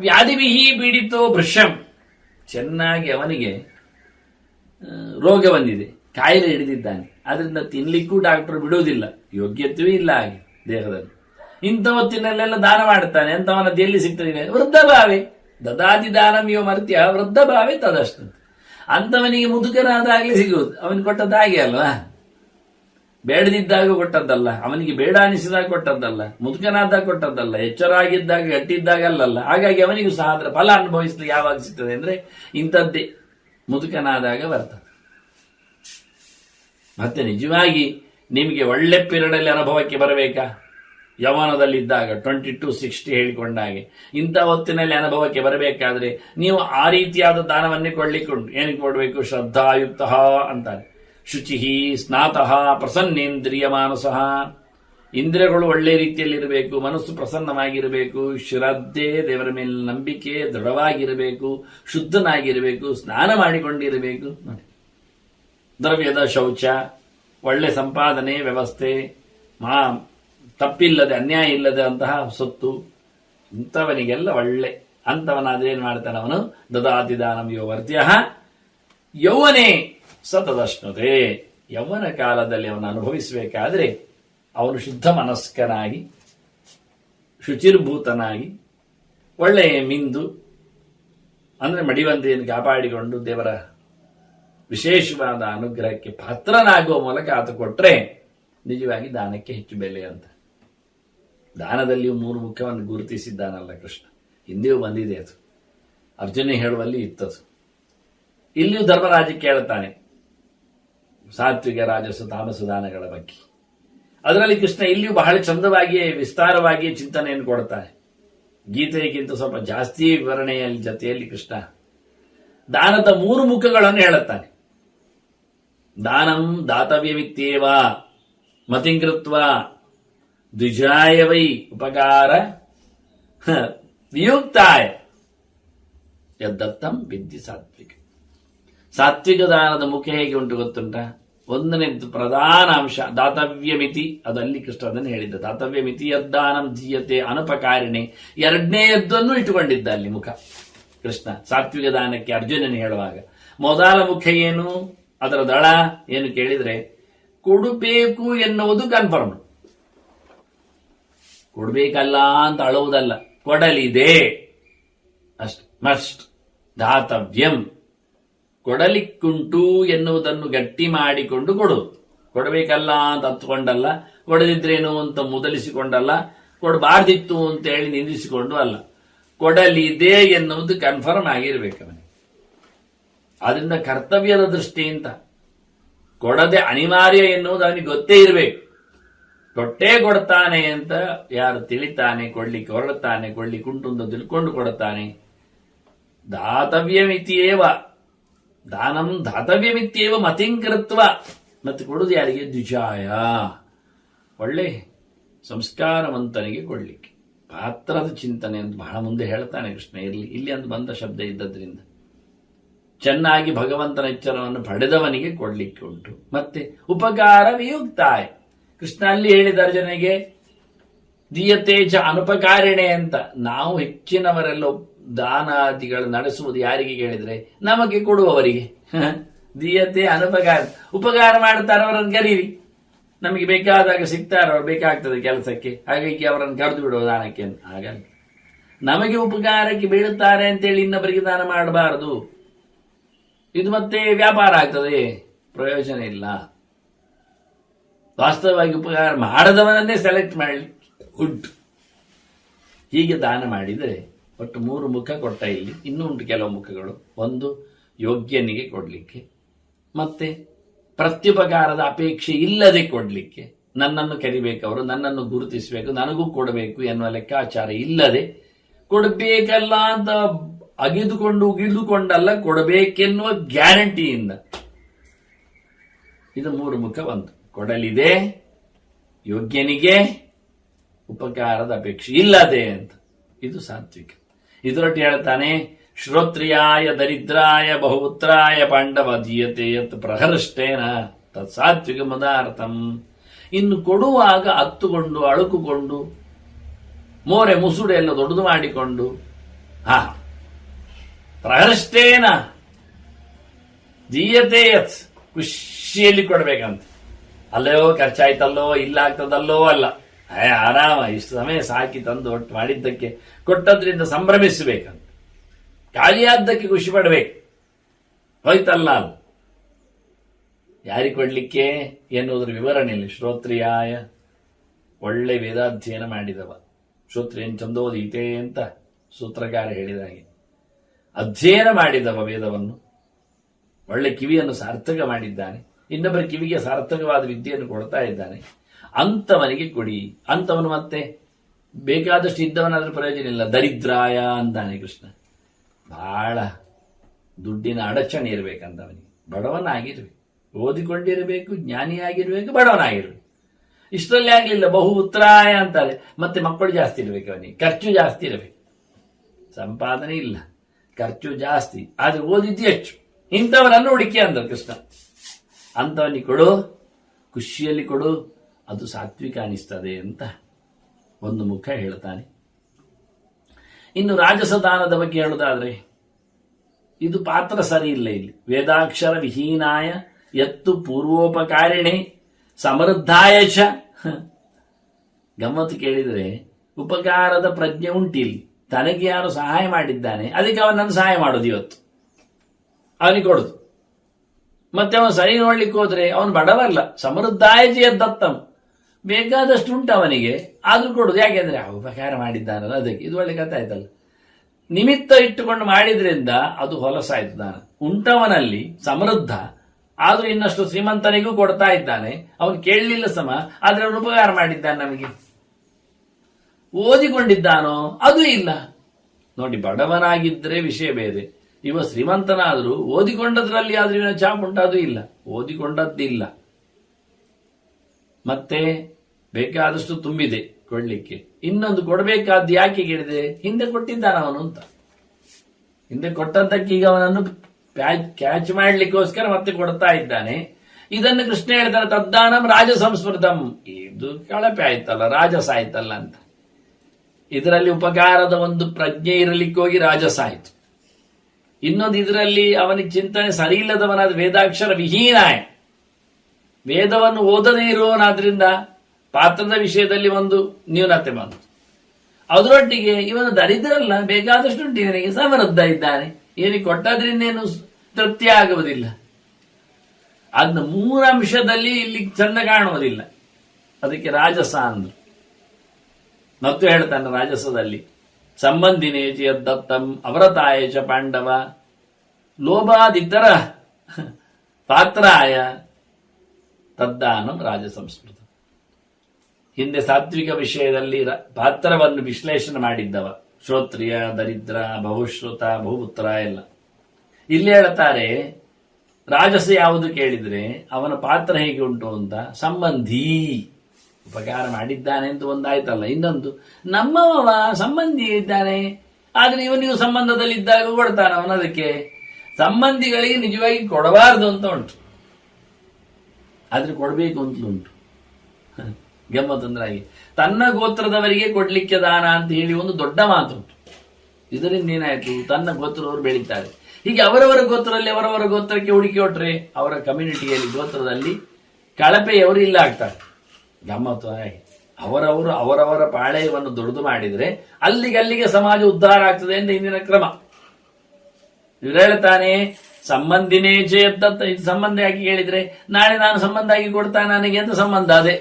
ವ್ಯಾಧಿವಿಹಿ ಪೀಡಿತೋ ಭೃಶ್ಯಂ. ಚೆನ್ನಾಗಿ ಅವನಿಗೆ ರೋಗ ಬಂದಿದೆ. ಕಾಯಿಲೆ ಹಿಡಿದಿದ್ದಾನೆ. ಅದರಿಂದ ತಿನ್ಲಿಕ್ಕೂ ಡಾಕ್ಟರ್ ಬಿಡುವುದಿಲ್ಲ. ಯೋಗ್ಯತೆಯೂ ಇಲ್ಲ ಹಾಗೆ ದೇಹದಲ್ಲಿ. ಇಂಥ ಹೊತ್ತಿನಲ್ಲೆಲ್ಲ ದಾನ ಮಾಡುತ್ತಾನೆ. ಅಂತವನದ್ದು ಎಲ್ಲಿ ಸಿಗ್ತದೆ? ವೃದ್ಧ ಭಾವೆ. ದದಾತಿ ದಾನಮಿಯೋ ಮರ್ತ್ಯ. ವೃದ್ಧ ಭಾವೆ ತದಷ್ಟು ಅಂಥವನಿಗೆ ಮುದುಕನಾದಾಗಲೇ ಸಿಗುವುದು. ಅವನಿಗೆ ಕೊಟ್ಟದ್ದು ಹಾಗೆ ಅಲ್ವಾ? ಬೇಡದಿದ್ದಾಗ ಕೊಟ್ಟದ್ದಲ್ಲ. ಅವನಿಗೆ ಬೇಡ ಅನಿಸಿದಾಗ ಕೊಟ್ಟದ್ದಲ್ಲ. ಮುದುಕನಾದಾಗ ಕೊಟ್ಟದ್ದಲ್ಲ. ಎಚ್ಚರಾಗಿದ್ದಾಗ, ಗಟ್ಟಿದ್ದಾಗ ಅಲ್ಲಲ್ಲ. ಹಾಗಾಗಿ ಅವನಿಗೂ ಸಹ ಅದರ ಫಲ ಅನುಭವಿಸಲು ಯಾವಾಗ ಸಿಗ್ತದೆ ಅಂದ್ರೆ ಇಂಥದ್ದೇ ಮುದುಕನಾದಾಗ ಬರ್ತದೆ. ಮತ್ತೆ ನಿಜವಾಗಿ ನಿಮಗೆ ಒಳ್ಳೆ ಪಿರಡಲ್ಲಿ ಅನುಭವಕ್ಕೆ ಬರಬೇಕಾ? ಯೌವನದಲ್ಲಿದ್ದಾಗ ಟ್ವೆಂಟಿ ಟು ಸಿಕ್ಸ್ಟಿ ಹೇಳಿಕೊಂಡ ಹಾಗೆ. ಇಂಥ ಹೊತ್ತಿನಲ್ಲಿ ಅನುಭವಕ್ಕೆ ಬರಬೇಕಾದ್ರೆ ನೀವು ಆ ರೀತಿಯಾದ ದಾನವನ್ನೇ ಕೊಡ್ಲಿಕ್ಕೆ ಏನು ಕೊಡಬೇಕು? ಶ್ರದ್ಧಾಯುಕ್ತ ಅಂತಾರೆ. ಶುಚಿಹಿ ಸ್ನಾತಃ, ಪ್ರಸನ್ನೇಂದ್ರಿಯ ಮಾನಸಃ. ಇಂದ್ರಿಯಗಳು ಒಳ್ಳೆ ರೀತಿಯಲ್ಲಿ ಇರಬೇಕು ಮನಸ್ಸು ಪ್ರಸನ್ನವಾಗಿರಬೇಕು, ಶ್ರದ್ಧೆ, ದೇವರ ಮೇಲೆ ನಂಬಿಕೆ, ದೃಢವಾಗಿರಬೇಕು, ಶುದ್ಧನಾಗಿರಬೇಕು, ಸ್ನಾನ ಮಾಡಿಕೊಂಡಿರಬೇಕು. ದ್ರವ್ಯದ ಶೌಚ, ಒಳ್ಳೆ ಸಂಪಾದನೆ, ವ್ಯವಸ್ಥೆ, ಮಾ ತಪ್ಪಿಲ್ಲದೆ, ಅನ್ಯಾಯ ಇಲ್ಲದೆ ಅಂತಹ ಸೊತ್ತು ಇಂಥವನಿಗೆಲ್ಲ ಒಳ್ಳೆ. ಅಂಥವನಾದೇನು ಮಾಡ್ತಾನೆ ಅವನು? ದದಾತಿ ದಾನಂ ಯೋ ವರ್ತ್ಯ ಯೌವನೇ ಸತದಶ್ನುತೆ. ಯೌವನ ಕಾಲದಲ್ಲಿ ಅವನು ಅನುಭವಿಸಬೇಕಾದ್ರೆ ಅವನು ಶುದ್ಧ ಮನಸ್ಕನಾಗಿ, ಶುಚಿರ್ಭೂತನಾಗಿ, ಒಳ್ಳೆಯ ಮಿಂದು, ಅಂದರೆ ಮಡಿವಂತೆಯನ್ನು ಕಾಪಾಡಿಕೊಂಡು ದೇವರ ವಿಶೇಷವಾದ ಅನುಗ್ರಹಕ್ಕೆ ಪಾತ್ರನಾಗುವ ಮೂಲಕ ಆತ ಕೊಟ್ಟರೆ ನಿಜವಾಗಿ ದಾನಕ್ಕೆ ಹೆಚ್ಚು ಬೆಲೆ ಅಂತ. ದಾನದಲ್ಲಿಯೂ ಮೂರು ಮುಖ್ಯವನ್ನು ಗುರುತಿಸಿದ್ದಾನಲ್ಲ ಕೃಷ್ಣ. ಹಿಂದೆಯೂ ಬಂದಿದೆ ಅದು. ಅರ್ಜುನ ಹೇಳುವಲ್ಲಿ ಇತ್ತದು. ಇಲ್ಲಿಯೂ ಧರ್ಮರಾಜ ಕೇಳುತ್ತಾನೆ. ಸಾತ್ವಿಕ, ರಾಜಸ, ತಾಮಸ ದಾನಗಳ ಬಗ್ಗೆ. ಅದರಲ್ಲಿ ಕೃಷ್ಣ ಇಲ್ಲಿಯೂ ಬಹಳ ಚಂದವಾಗಿಯೇ, ವಿಸ್ತಾರವಾಗಿಯೇ ಚಿಂತನೆಯನ್ನು ಕೊಡ್ತಾನೆ ಗೀತೆಗಿಂತ ಸ್ವಲ್ಪ ಜಾಸ್ತಿ ವಿವರಣೆಯ ಜೊತೆಯಲ್ಲಿ ಕೃಷ್ಣ ದಾನದ ಮೂರು ಮುಖಗಳನ್ನು ಹೇಳುತ್ತಾನೆ. ದಾನಂ ದಾತವ್ಯವಿತ್ತೇವ, ಮತಿಂಕೃತ್ವ ದ್ವಿಜಾಯ ವೈ ಉಪಕಾರ. ಹ, ವಿಯುಕ್ತಾಯ ಯದ್ದತ್ತಂ ಬಿದ್ದಿ ಸಾತ್ವಿಕ. ಸಾತ್ವಿಕ ದಾನದ ಮುಖ ಹೇಗೆ ಉಂಟು ಗೊತ್ತುಂಟ? ಒಂದನೇದ್ದು ಪ್ರಧಾನ ಅಂಶ ದಾತವ್ಯ ಮಿತಿ ಅದು ಅಲ್ಲಿ ಕೃಷ್ಣ ಅದನ್ನು ಹೇಳಿದ್ದ. ದಾತವ್ಯ ಮಿತಿ ಯದ್ದಾನಂ ಧೀಯತೆ ಅನುಪಕಾರಿಣೆ. ಎರಡನೆಯದ್ದನ್ನು ಇಟ್ಟುಕೊಂಡಿದ್ದ ಅಲ್ಲಿ ಮುಖ. ಕೃಷ್ಣ ಸಾತ್ವಿಕ ದಾನಕ್ಕೆ ಅರ್ಜುನನ ಹೇಳುವಾಗ ಮೊದಲ ಮುಖ ಏನು? ಅದರ ದಳ ಏನು ಕೇಳಿದರೆ ಕೊಡಬೇಕು ಎನ್ನುವುದು ಕನ್ಫರ್ಮ್ ಕೊಡ್ಬೇಕಲ್ಲ ಅಂತ ಅಳುವುದಲ್ಲ. ಕೊಡಲಿದೆ. ಅಷ್ಟ್ ಮಸ್ಟ್ ದಾತವ್ಯಂ. ಕೊಡಲಿಕ್ಕುಂಟು ಎನ್ನುವುದನ್ನು ಗಟ್ಟಿ ಮಾಡಿಕೊಂಡು ಕೊಡು. ಕೊಡಬೇಕಲ್ಲ ಅಂತ ಹತ್ಕೊಂಡಲ್ಲ ಕೊಡದಿದ್ರೇನು ಅಂತ ಮುದಲಿಸಿಕೊಂಡಲ್ಲ, ಕೊಡಬಾರ್ದಿತ್ತು ಅಂತ ಹೇಳಿ ನಿಂದಿಸಿಕೊಂಡು ಅಲ್ಲ. ಕೊಡಲಿದೆ ಎನ್ನುವುದು ಕನ್ಫರ್ಮ್ ಆಗಿರ್ಬೇಕು ಅವನಿಗೆ ಆದ್ರಿಂದ ಕರ್ತವ್ಯದ ದೃಷ್ಟಿಯಿಂದ ಕೊಡದೆ ಅನಿವಾರ್ಯ ಎನ್ನುವುದು ಅವನಿಗೆ ಗೊತ್ತೇ ಇರಬೇಕು. ಕೊಟ್ಟೇ ಕೊಡ್ತಾನೆ ಅಂತ ಯಾರು ತಿಳಿತಾನೆ ಕೊಡ್ಲಿಕ್ಕೆ ಹೊರಡ್ತಾನೆ ಕೊಡ್ಲಿಕ್ಕೆ ಉಂಟು ಅಂತ ತಿಳ್ಕೊಂಡು ಕೊಡುತ್ತಾನೆ. ದಾತವ್ಯಮಿತಿಯೇವ. ದಾನಂ ದಾತವ್ಯಮಿತ್ಯೇವ ಮತಿಂಕೃತ್ವ. ಮತ್ತು ಕೊಡುದು ಯಾರಿಗೆ? ದ್ವಿಜಾಯ. ಒಳ್ಳೆ ಸಂಸ್ಕಾರವಂತನಿಗೆ ಕೊಡ್ಲಿಕ್ಕೆ. ಪಾತ್ರದ ಚಿಂತನೆ ಅಂತ ಬಹಳ ಮುಂದೆ ಹೇಳ್ತಾನೆ ಕೃಷ್ಣ, ಇರಲಿ, ಇಲ್ಲಿ ಅಂತ ಬಂದ ಶಬ್ದ ಇದ್ದದ್ರಿಂದ. ಚೆನ್ನಾಗಿ ಭಗವಂತನ ಎಚ್ಚರವನ್ನು ಪಡೆದವನಿಗೆ ಕೊಡ್ಲಿಕ್ಕೆ ಉಂಟು. ಮತ್ತೆ ಉಪಕಾರ ವಿಯುಕ್ತಾಯ. ಕೃಷ್ಣ ಅಲ್ಲಿ ಹೇಳಿದ ಅರ್ಜುನಿಗೆ ದಿಯತೇಜ ಅನುಪಕಾರಿಣೆ ಅಂತ ನಾವು ಹೆಚ್ಚಿನವರೆಲ್ಲ ದಾನಾದಿಗಳು ನಡೆಸುವುದು ಯಾರಿಗೆ ಕೇಳಿದ್ರೆ, ನಮಗೆ ಕೊಡುವವರಿಗೆ. ದಿಯತೆ ಅನುಪಕಾರ, ಉಪಕಾರ ಮಾಡ್ತಾರೆ ಅವರನ್ನು ಕರೀರಿ. ನಮಗೆ ಬೇಕಾದಾಗ ಸಿಗ್ತಾರೆ ಬೇಕಾಗ್ತದೆ ಕೆಲಸಕ್ಕೆ. ಹಾಗಾಗಿ ಅವರನ್ನು ಕರೆದು ಬಿಡುವ ದಾನಕ್ಕೆ ಹಾಗಲ್ಲ ನಮಗೆ ಉಪಕಾರಕ್ಕೆ ಬೀಳುತ್ತಾರೆ ಅಂತೇಳಿ ಇನ್ನೊಬ್ಬರಿಗೆ ದಾನ ಮಾಡಬಾರದು. ಇದು ಮತ್ತೆ ವ್ಯಾಪಾರ ಆಗ್ತದೆ. ಪ್ರಯೋಜನ ಇಲ್ಲ. ವಾಸ್ತವವಾಗಿ ಉಪಕಾರ ಮಾಡದವನನ್ನೇ ಸೆಲೆಕ್ಟ್ ಮಾಡಲಿ ಉಂಟು ಹೀಗೆ ದಾನ ಮಾಡಿದರೆ ಒಟ್ಟು ಮೂರು ಮುಖ ಕೊಟ್ಟ ಇಲ್ಲಿ, ಇನ್ನೂ ಉಂಟು ಕೆಲವು ಮುಖಗಳು. ಒಂದು, ಯೋಗ್ಯನಿಗೆ ಕೊಡಲಿಕ್ಕೆ. ಮತ್ತೆ ಪ್ರತ್ಯುಪಕಾರದ ಅಪೇಕ್ಷೆ ಇಲ್ಲದೆ ಕೊಡಲಿಕ್ಕೆ. ನನ್ನನ್ನು ಕರಿಬೇಕು ಅವರು ನನ್ನನ್ನು ಗುರುತಿಸಬೇಕು, ನನಗೂ ಕೊಡಬೇಕು ಎನ್ನುವ ಲೆಕ್ಕಾಚಾರ ಇಲ್ಲದೆ ಕೊಡಬೇಕಲ್ಲ ಅಂತ ಅಗೆದುಕೊಂಡು, ಉಗಿದುಕೊಂಡಲ್ಲ, ಕೊಡಬೇಕೆನ್ನುವ ಗ್ಯಾರಂಟಿಯಿಂದ ಇದು ಮೂರು ಮುಖ ಬಂತು. ಕೊಡಲಿದೆ, ಯೋಗ್ಯನಿಗೆ ಉಪಕಾರದ ಅಪೇಕ್ಷೆ ಇಲ್ಲದೆ ಅಂತ. ಇದು ಸಾತ್ವಿಕ. ಇದರೊಟ್ಟು ಹೇಳ್ತಾನೆ, ಶ್ರೋತ್ರಿಯಾಯ ದರಿದ್ರಾಯ ಬಹುಪುತ್ರಾಯ ಪಾಂಡವ ದೀಯತೆ ಯತ್ ಪ್ರಹರ್ಷ್ಟೇನ ತತ್ ಸಾತ್ವಿಕ ಮದಾರ್ಥಂ. ಇನ್ನು ಕೊಡುವಾಗ ಅತ್ತುಕೊಂಡು, ಅಳುಕುಕೊಂಡು, ಮೋರೆ ಮುಸುಡೆ ಎಲ್ಲ ದೊಡ್ಡದು ಮಾಡಿಕೊಂಡು, ಹಾ, ಪ್ರಹರ್ಷ್ಟೇನ ದೀಯತೆ ಯತ್ ಖುಷಿಯಲ್ಲಿ ಕೊಡ್ಬೇಕಂತ. ಅಲ್ಲೋ, ಖರ್ಚಾಯ್ತಲ್ಲೋ ಇಲ್ಲ ಆಗ್ತದಲ್ಲೋ ಅಲ್ಲ. ಏ, ಆರಾಮ, ಇಷ್ಟು ಸಮಯ ಸಾಕಿ ತಂದು ಒಟ್ಟು ಮಾಡಿದ್ದಕ್ಕೆ, ಕೊಟ್ಟದ್ರಿಂದ ಸಂಭ್ರಮಿಸಬೇಕಂತ. ಖಾಲಿಯಾದ್ದಕ್ಕೆ ಖುಷಿ ಪಡಬೇಕು. ಹೋಯ್ತಲ್ಲ ಅಲ್ಲ ಯಾರಿಗೆ ಕೊಡ್ಲಿಕ್ಕೆ ಎನ್ನುವುದರ ವಿವರಣೆ ಇಲ್ಲಿ. ಶ್ರೋತ್ರಿಯಾಯ, ಒಳ್ಳೆ ವೇದಾಧ್ಯಯನ ಮಾಡಿದವ. ಶ್ರೋತ್ರಿಯನ್ ಚಂದೋದೀತೆ ಅಂತ ಸೂತ್ರಕಾರ ಹೇಳಿದ ಹಾಗೆ. ಅಧ್ಯಯನ ಮಾಡಿದವ ವೇದವನ್ನು. ಒಳ್ಳೆ ಕಿವಿಯನ್ನು ಸಾರ್ಥಕ ಮಾಡಿದ್ದಾನೆ. ಇನ್ನೊಬ್ಬರ ಕಿವಿಗೆ ಸಾರ್ಥಕವಾದ ವಿದ್ಯೆಯನ್ನು ಕೊಡ್ತಾ ಇದ್ದಾನೆ. ಅಂಥವನಿಗೆ ಕೊಡಿ. ಅಂಥವನು ಮತ್ತೆ ಬೇಕಾದಷ್ಟು ಇದ್ದವನಾದ್ರೂ ಪ್ರಯೋಜನ ಇಲ್ಲ. ದರಿದ್ರಾಯ ಅಂತಾನೆ ಕೃಷ್ಣ. ಬಹಳ ದುಡ್ಡಿನ ಅಡಚಣೆ ಇರಬೇಕಂತ ಅವನಿಗೆ ಬಡವನಾಗಿರ್ಬೇಕು. ಓದಿಕೊಂಡಿರಬೇಕು, ಜ್ಞಾನಿಯಾಗಿರ್ಬೇಕು, ಬಡವನಾಗಿರ್ಬೇಕು. ಇಷ್ಟರಲ್ಲಿ ಆಗಲಿಲ್ಲ. ಬಹು ಉತ್ತರಾಯ ಅಂತಾರೆ. ಮತ್ತೆ ಮಕ್ಕಳು ಜಾಸ್ತಿ ಇರಬೇಕು ಅವನಿಗೆ. ಖರ್ಚು ಜಾಸ್ತಿ ಇರಬೇಕು. ಸಂಪಾದನೆ ಇಲ್ಲ. ಖರ್ಚು ಜಾಸ್ತಿ. ಆದರೆ ಓದಿದ್ದು ಹೆಚ್ಚು. ಇಂಥವನನ್ನು ಹುಡುಕಿ ಅಂದರು ಕೃಷ್ಣ. ಅಂಥವನಿಗೆ ಕೊಡು, ಖುಷಿಯಲ್ಲಿ ಕೊಡು, ಅದು ಸಾತ್ವಿಕ ಅನಿಸ್ತದೆ ಅಂತ ಒಂದು ಮುಖ ಹೇಳ್ತಾನೆ. ಇನ್ನು ರಾಜಸದಾನದ ಬಗ್ಗೆ ಹೇಳೋದಾದರೆ, ಇದು ಪಾತ್ರ ಸರಿ ಇಲ್ಲ ಇಲ್ಲಿ. ವೇದಾಕ್ಷರ ವಿಹೀನಾಯ ಎತ್ತು ಪೂರ್ವೋಪಕಾರಿಣೆ ಸಮೃದ್ಧಾಯ ಚ. ಗಮ್ಮತ್ತು ಕೇಳಿದರೆ ಉಪಕಾರದ ಪ್ರಜ್ಞೆ ಉಂಟಿಲ್ಲಿ. ತನಗೆ ಯಾರು ಸಹಾಯ ಮಾಡಿದ್ದಾನೆ, ಅದಕ್ಕೆ ಅವನನ್ನು ಸಹಾಯ ಮಾಡೋದು ಇವತ್ತು. ಅವನಿಗೆ ಕೊಡುದು. ಮತ್ತೆ ಅವನು ಸರಿ ನೋಡ್ಲಿಕ್ಕೆ ಹೋದ್ರೆ ಅವನು ಬಡವಲ್ಲ ಸಮೃದ್ಧಾಯಜಿ ದತ್ತಂ ಬೇಕಾದಷ್ಟು ಉಂಟು ಅವನಿಗೆ, ಆದ್ರೂ ಕೊಡುದು. ಯಾಕೆಂದ್ರೆ ಉಪಕಾರ ಮಾಡಿದ್ದಾನಲ್ಲ ಅದಕ್ಕೆ. ಇದು ಒಳ್ಳೆ ಕಥೆ ಆಯ್ತಲ್ಲ. ನಿಮಿತ್ತ ಇಟ್ಟುಕೊಂಡು ಮಾಡಿದ್ರಿಂದ ಅದು ಹೊಲಸಾಯ್ತು ದಾನ. ಉಂಟವನಲ್ಲಿ ಸಮೃದ್ಧ, ಆದ್ರೂ ಇನ್ನಷ್ಟು ಶ್ರೀಮಂತನಿಗೂ ಕೊಡ್ತಾ ಇದ್ದಾನೆ. ಅವನು ಕೇಳಲಿಲ್ಲ ಸಮ, ಆದ್ರೆ ಅವನು ಉಪಕಾರ ಮಾಡಿದ್ದಾನೆ ನಮಗೆ. ಓದಿಕೊಂಡಿದ್ದಾನೋ, ಅದು ಇಲ್ಲ. ನೋಡಿ, ಬಡವನಾಗಿದ್ರೆ ವಿಷಯ ಬೇರೆ. ಇವ ಶ್ರೀಮಂತನಾದರೂ ಓದಿಕೊಂಡದ್ರಲ್ಲಿ ಆದ್ರೂ ಇವನ ಚಾಪ್ ಉಂಟಾದೂ ಇಲ್ಲ. ಓದಿಕೊಂಡದ್ದಿಲ್ಲ. ಮತ್ತೆ ಬೇಕಾದಷ್ಟು ತುಂಬಿದೆ ಕೊಡ್ಲಿಕ್ಕೆ. ಇನ್ನೊಂದು ಕೊಡಬೇಕಾದ್ದು ಯಾಕೆ ಕೇಳಿದೆ? ಹಿಂದೆ ಕೊಟ್ಟಿದ್ದಾನ ಅವನು ಅಂತ. ಹಿಂದೆ ಕೊಟ್ಟಂತಕ್ಕೆ ಈಗ ಅವನನ್ನು ಕ್ಯಾಚ್ ಮಾಡ್ಲಿಕ್ಕೋಸ್ಕರ ಮತ್ತೆ ಕೊಡ್ತಾ ಇದ್ದಾನೆ. ಇದನ್ನು ಕೃಷ್ಣ ಹೇಳ್ತಾನೆ, ತದ್ದಾನಂ ರಾಜ ಸಂಸ್ಮೃತಂ ಇದು ಕಳಪೆ ಆಯ್ತಲ್ಲ, ರಾಜಸ ಆಯ್ತಲ್ಲ ಅಂತ. ಇದರಲ್ಲಿ ಉಪಕಾರದ ಒಂದು ಪ್ರಜ್ಞೆ ಇರಲಿಕ್ಕೋಗಿ ರಾಜಸ ಆಯ್ತು. ಇನ್ನೊಂದು ಇದರಲ್ಲಿ ಅವನಿಗೆ ಚಿಂತನೆ ಸರಿ ಇಲ್ಲದವನಾದ ವೇದಾಕ್ಷರ ವಿಹೀನ ವೇದವನ್ನು ಓದದೇ ಇರುವವನಾದ್ರಿಂದ ಪಾತ್ರದ ವಿಷಯದಲ್ಲಿ ಒಂದು ನ್ಯೂನತೆ ಬಂತು. ಅದರೊಟ್ಟಿಗೆ ಇವನು ದರಿದ್ರಲ್ಲ ಬೇಕಾದಷ್ಟು ಉಂಟು ಇವನಿಗೆ ಸಮೃದ್ಧ ಇದ್ದಾನೆ. ಇವನಿಗೆ ಕೊಟ್ಟದ್ರಿಂದ ಏನು ತೃಪ್ತಿ ಆಗುವುದಿಲ್ಲ. ಅದನ್ನ ಮೂರಂಶದಲ್ಲಿ ಇಲ್ಲಿ ಚಂದ ಕಾಣುವುದಿಲ್ಲ. ಅದಕ್ಕೆ ರಾಜಸ ಅಂದ್ರು. ಮತ್ತು ಹೇಳ್ತಾನೆ ರಾಜಸದಲ್ಲಿ. ಸಂಬಂಧಿನೇ ದತ್ತಂ ಅವರತಾಯ ಚ ಪಾಂಡವ. ಲೋಭಾದಿತರ ಪಾತ್ರಾಯ ತದ್ದಾನಂ ರಾಜ ಸಂಸ್ಕೃತ ಹಿಂದೆ ಸಾತ್ವಿಕ ವಿಷಯದಲ್ಲಿ ಪಾತ್ರವನ್ನು ವಿಶ್ಲೇಷಣೆ ಮಾಡಿದ್ದವ. ಶ್ರೋತ್ರಿಯ, ದರಿದ್ರ, ಬಹುಶ್ರುತ, ಬಹುಪುತ್ರ ಎಲ್ಲ. ಇಲ್ಲಿ ಹೇಳ್ತಾರೆ ರಾಜಸ ಯಾವುದು ಕೇಳಿದರೆ ಅವನ ಪಾತ್ರ ಹೇಗೆ ಉಂಟು ಅಂತ? ಸಂಬಂಧಿ. ಉಪಕಾರ ಮಾಡಿದ್ದಾನೆ ಅಂತ ಒಂದಾಯ್ತಲ್ಲ. ಇನ್ನೊಂದು ನಮ್ಮವ ಸಂಬಂಧಿ ಇದ್ದಾನೆ. ಆದ್ರೆ ಇವನಿಗೂ ಸಂಬಂಧದಲ್ಲಿದ್ದಾಗ ಕೊಡ್ತಾನೆ ಅದಕ್ಕೆ. ಸಂಬಂಧಿಗಳಿಗೆ ನಿಜವಾಗಿ ಕೊಡಬಾರದು ಅಂತ ಉಂಟು. ಆದ್ರೆ ಕೊಡಬೇಕು ಅಂತಲೂ ಉಂಟು. ಗಮ್ಮತ್ತಂದ್ರಾಗಿ ತನ್ನ ಗೋತ್ರದವರಿಗೆ ಕೊಡ್ಲಿಕ್ಕೆ ದಾನ ಅಂತ ಹೇಳಿ ಒಂದು ದೊಡ್ಡ ಮಾತುಂಟು ಇದರಿಂದ ಏನಾಯ್ತು? ತನ್ನ ಗೋತ್ರದವರು ಬೆಳೀತಾರೆ. ಹೀಗೆ ಅವರವರ ಗೋತ್ರದಲ್ಲಿ ಅವರವರ ಗೋತ್ರಕ್ಕೆ ಹುಡುಕಿ ಕೊಟ್ರೆ ಅವರ ಕಮ್ಯುನಿಟಿಯಲ್ಲಿ ಗೋತ್ರದಲ್ಲಿ ಕಳಪೆಯವರು ಇಲ್ಲ ಆಗ್ತಾರೆ. ಗಮ್ಮತ್ತು ಅವರವರು ಅವರವರ ಪಾಳೆಯವನ್ನು ದೊಡ್ಡದು ಮಾಡಿದರೆ ಅಲ್ಲಿಗೆ ಅಲ್ಲಿಗೆ ಸಮಾಜ ಉದ್ಧಾರ ಆಗ್ತದೆ ಎಂದು ಹಿಂದಿನ ಕ್ರಮ. ಇವ್ರು ಹೇಳ್ತಾನೆ, ಸಂಬಂಧಿನೇ ಇದು ಸಂಬಂಧ ಆಗಿ ಹೇಳಿದ್ರೆ, ನಾಳೆ ನಾನು ಸಂಬಂಧ ಆಗಿ ಕೊಡ್ತಾ ನನಗೆ ಎಂತ ಸಂಬಂಧ ಅದೇ.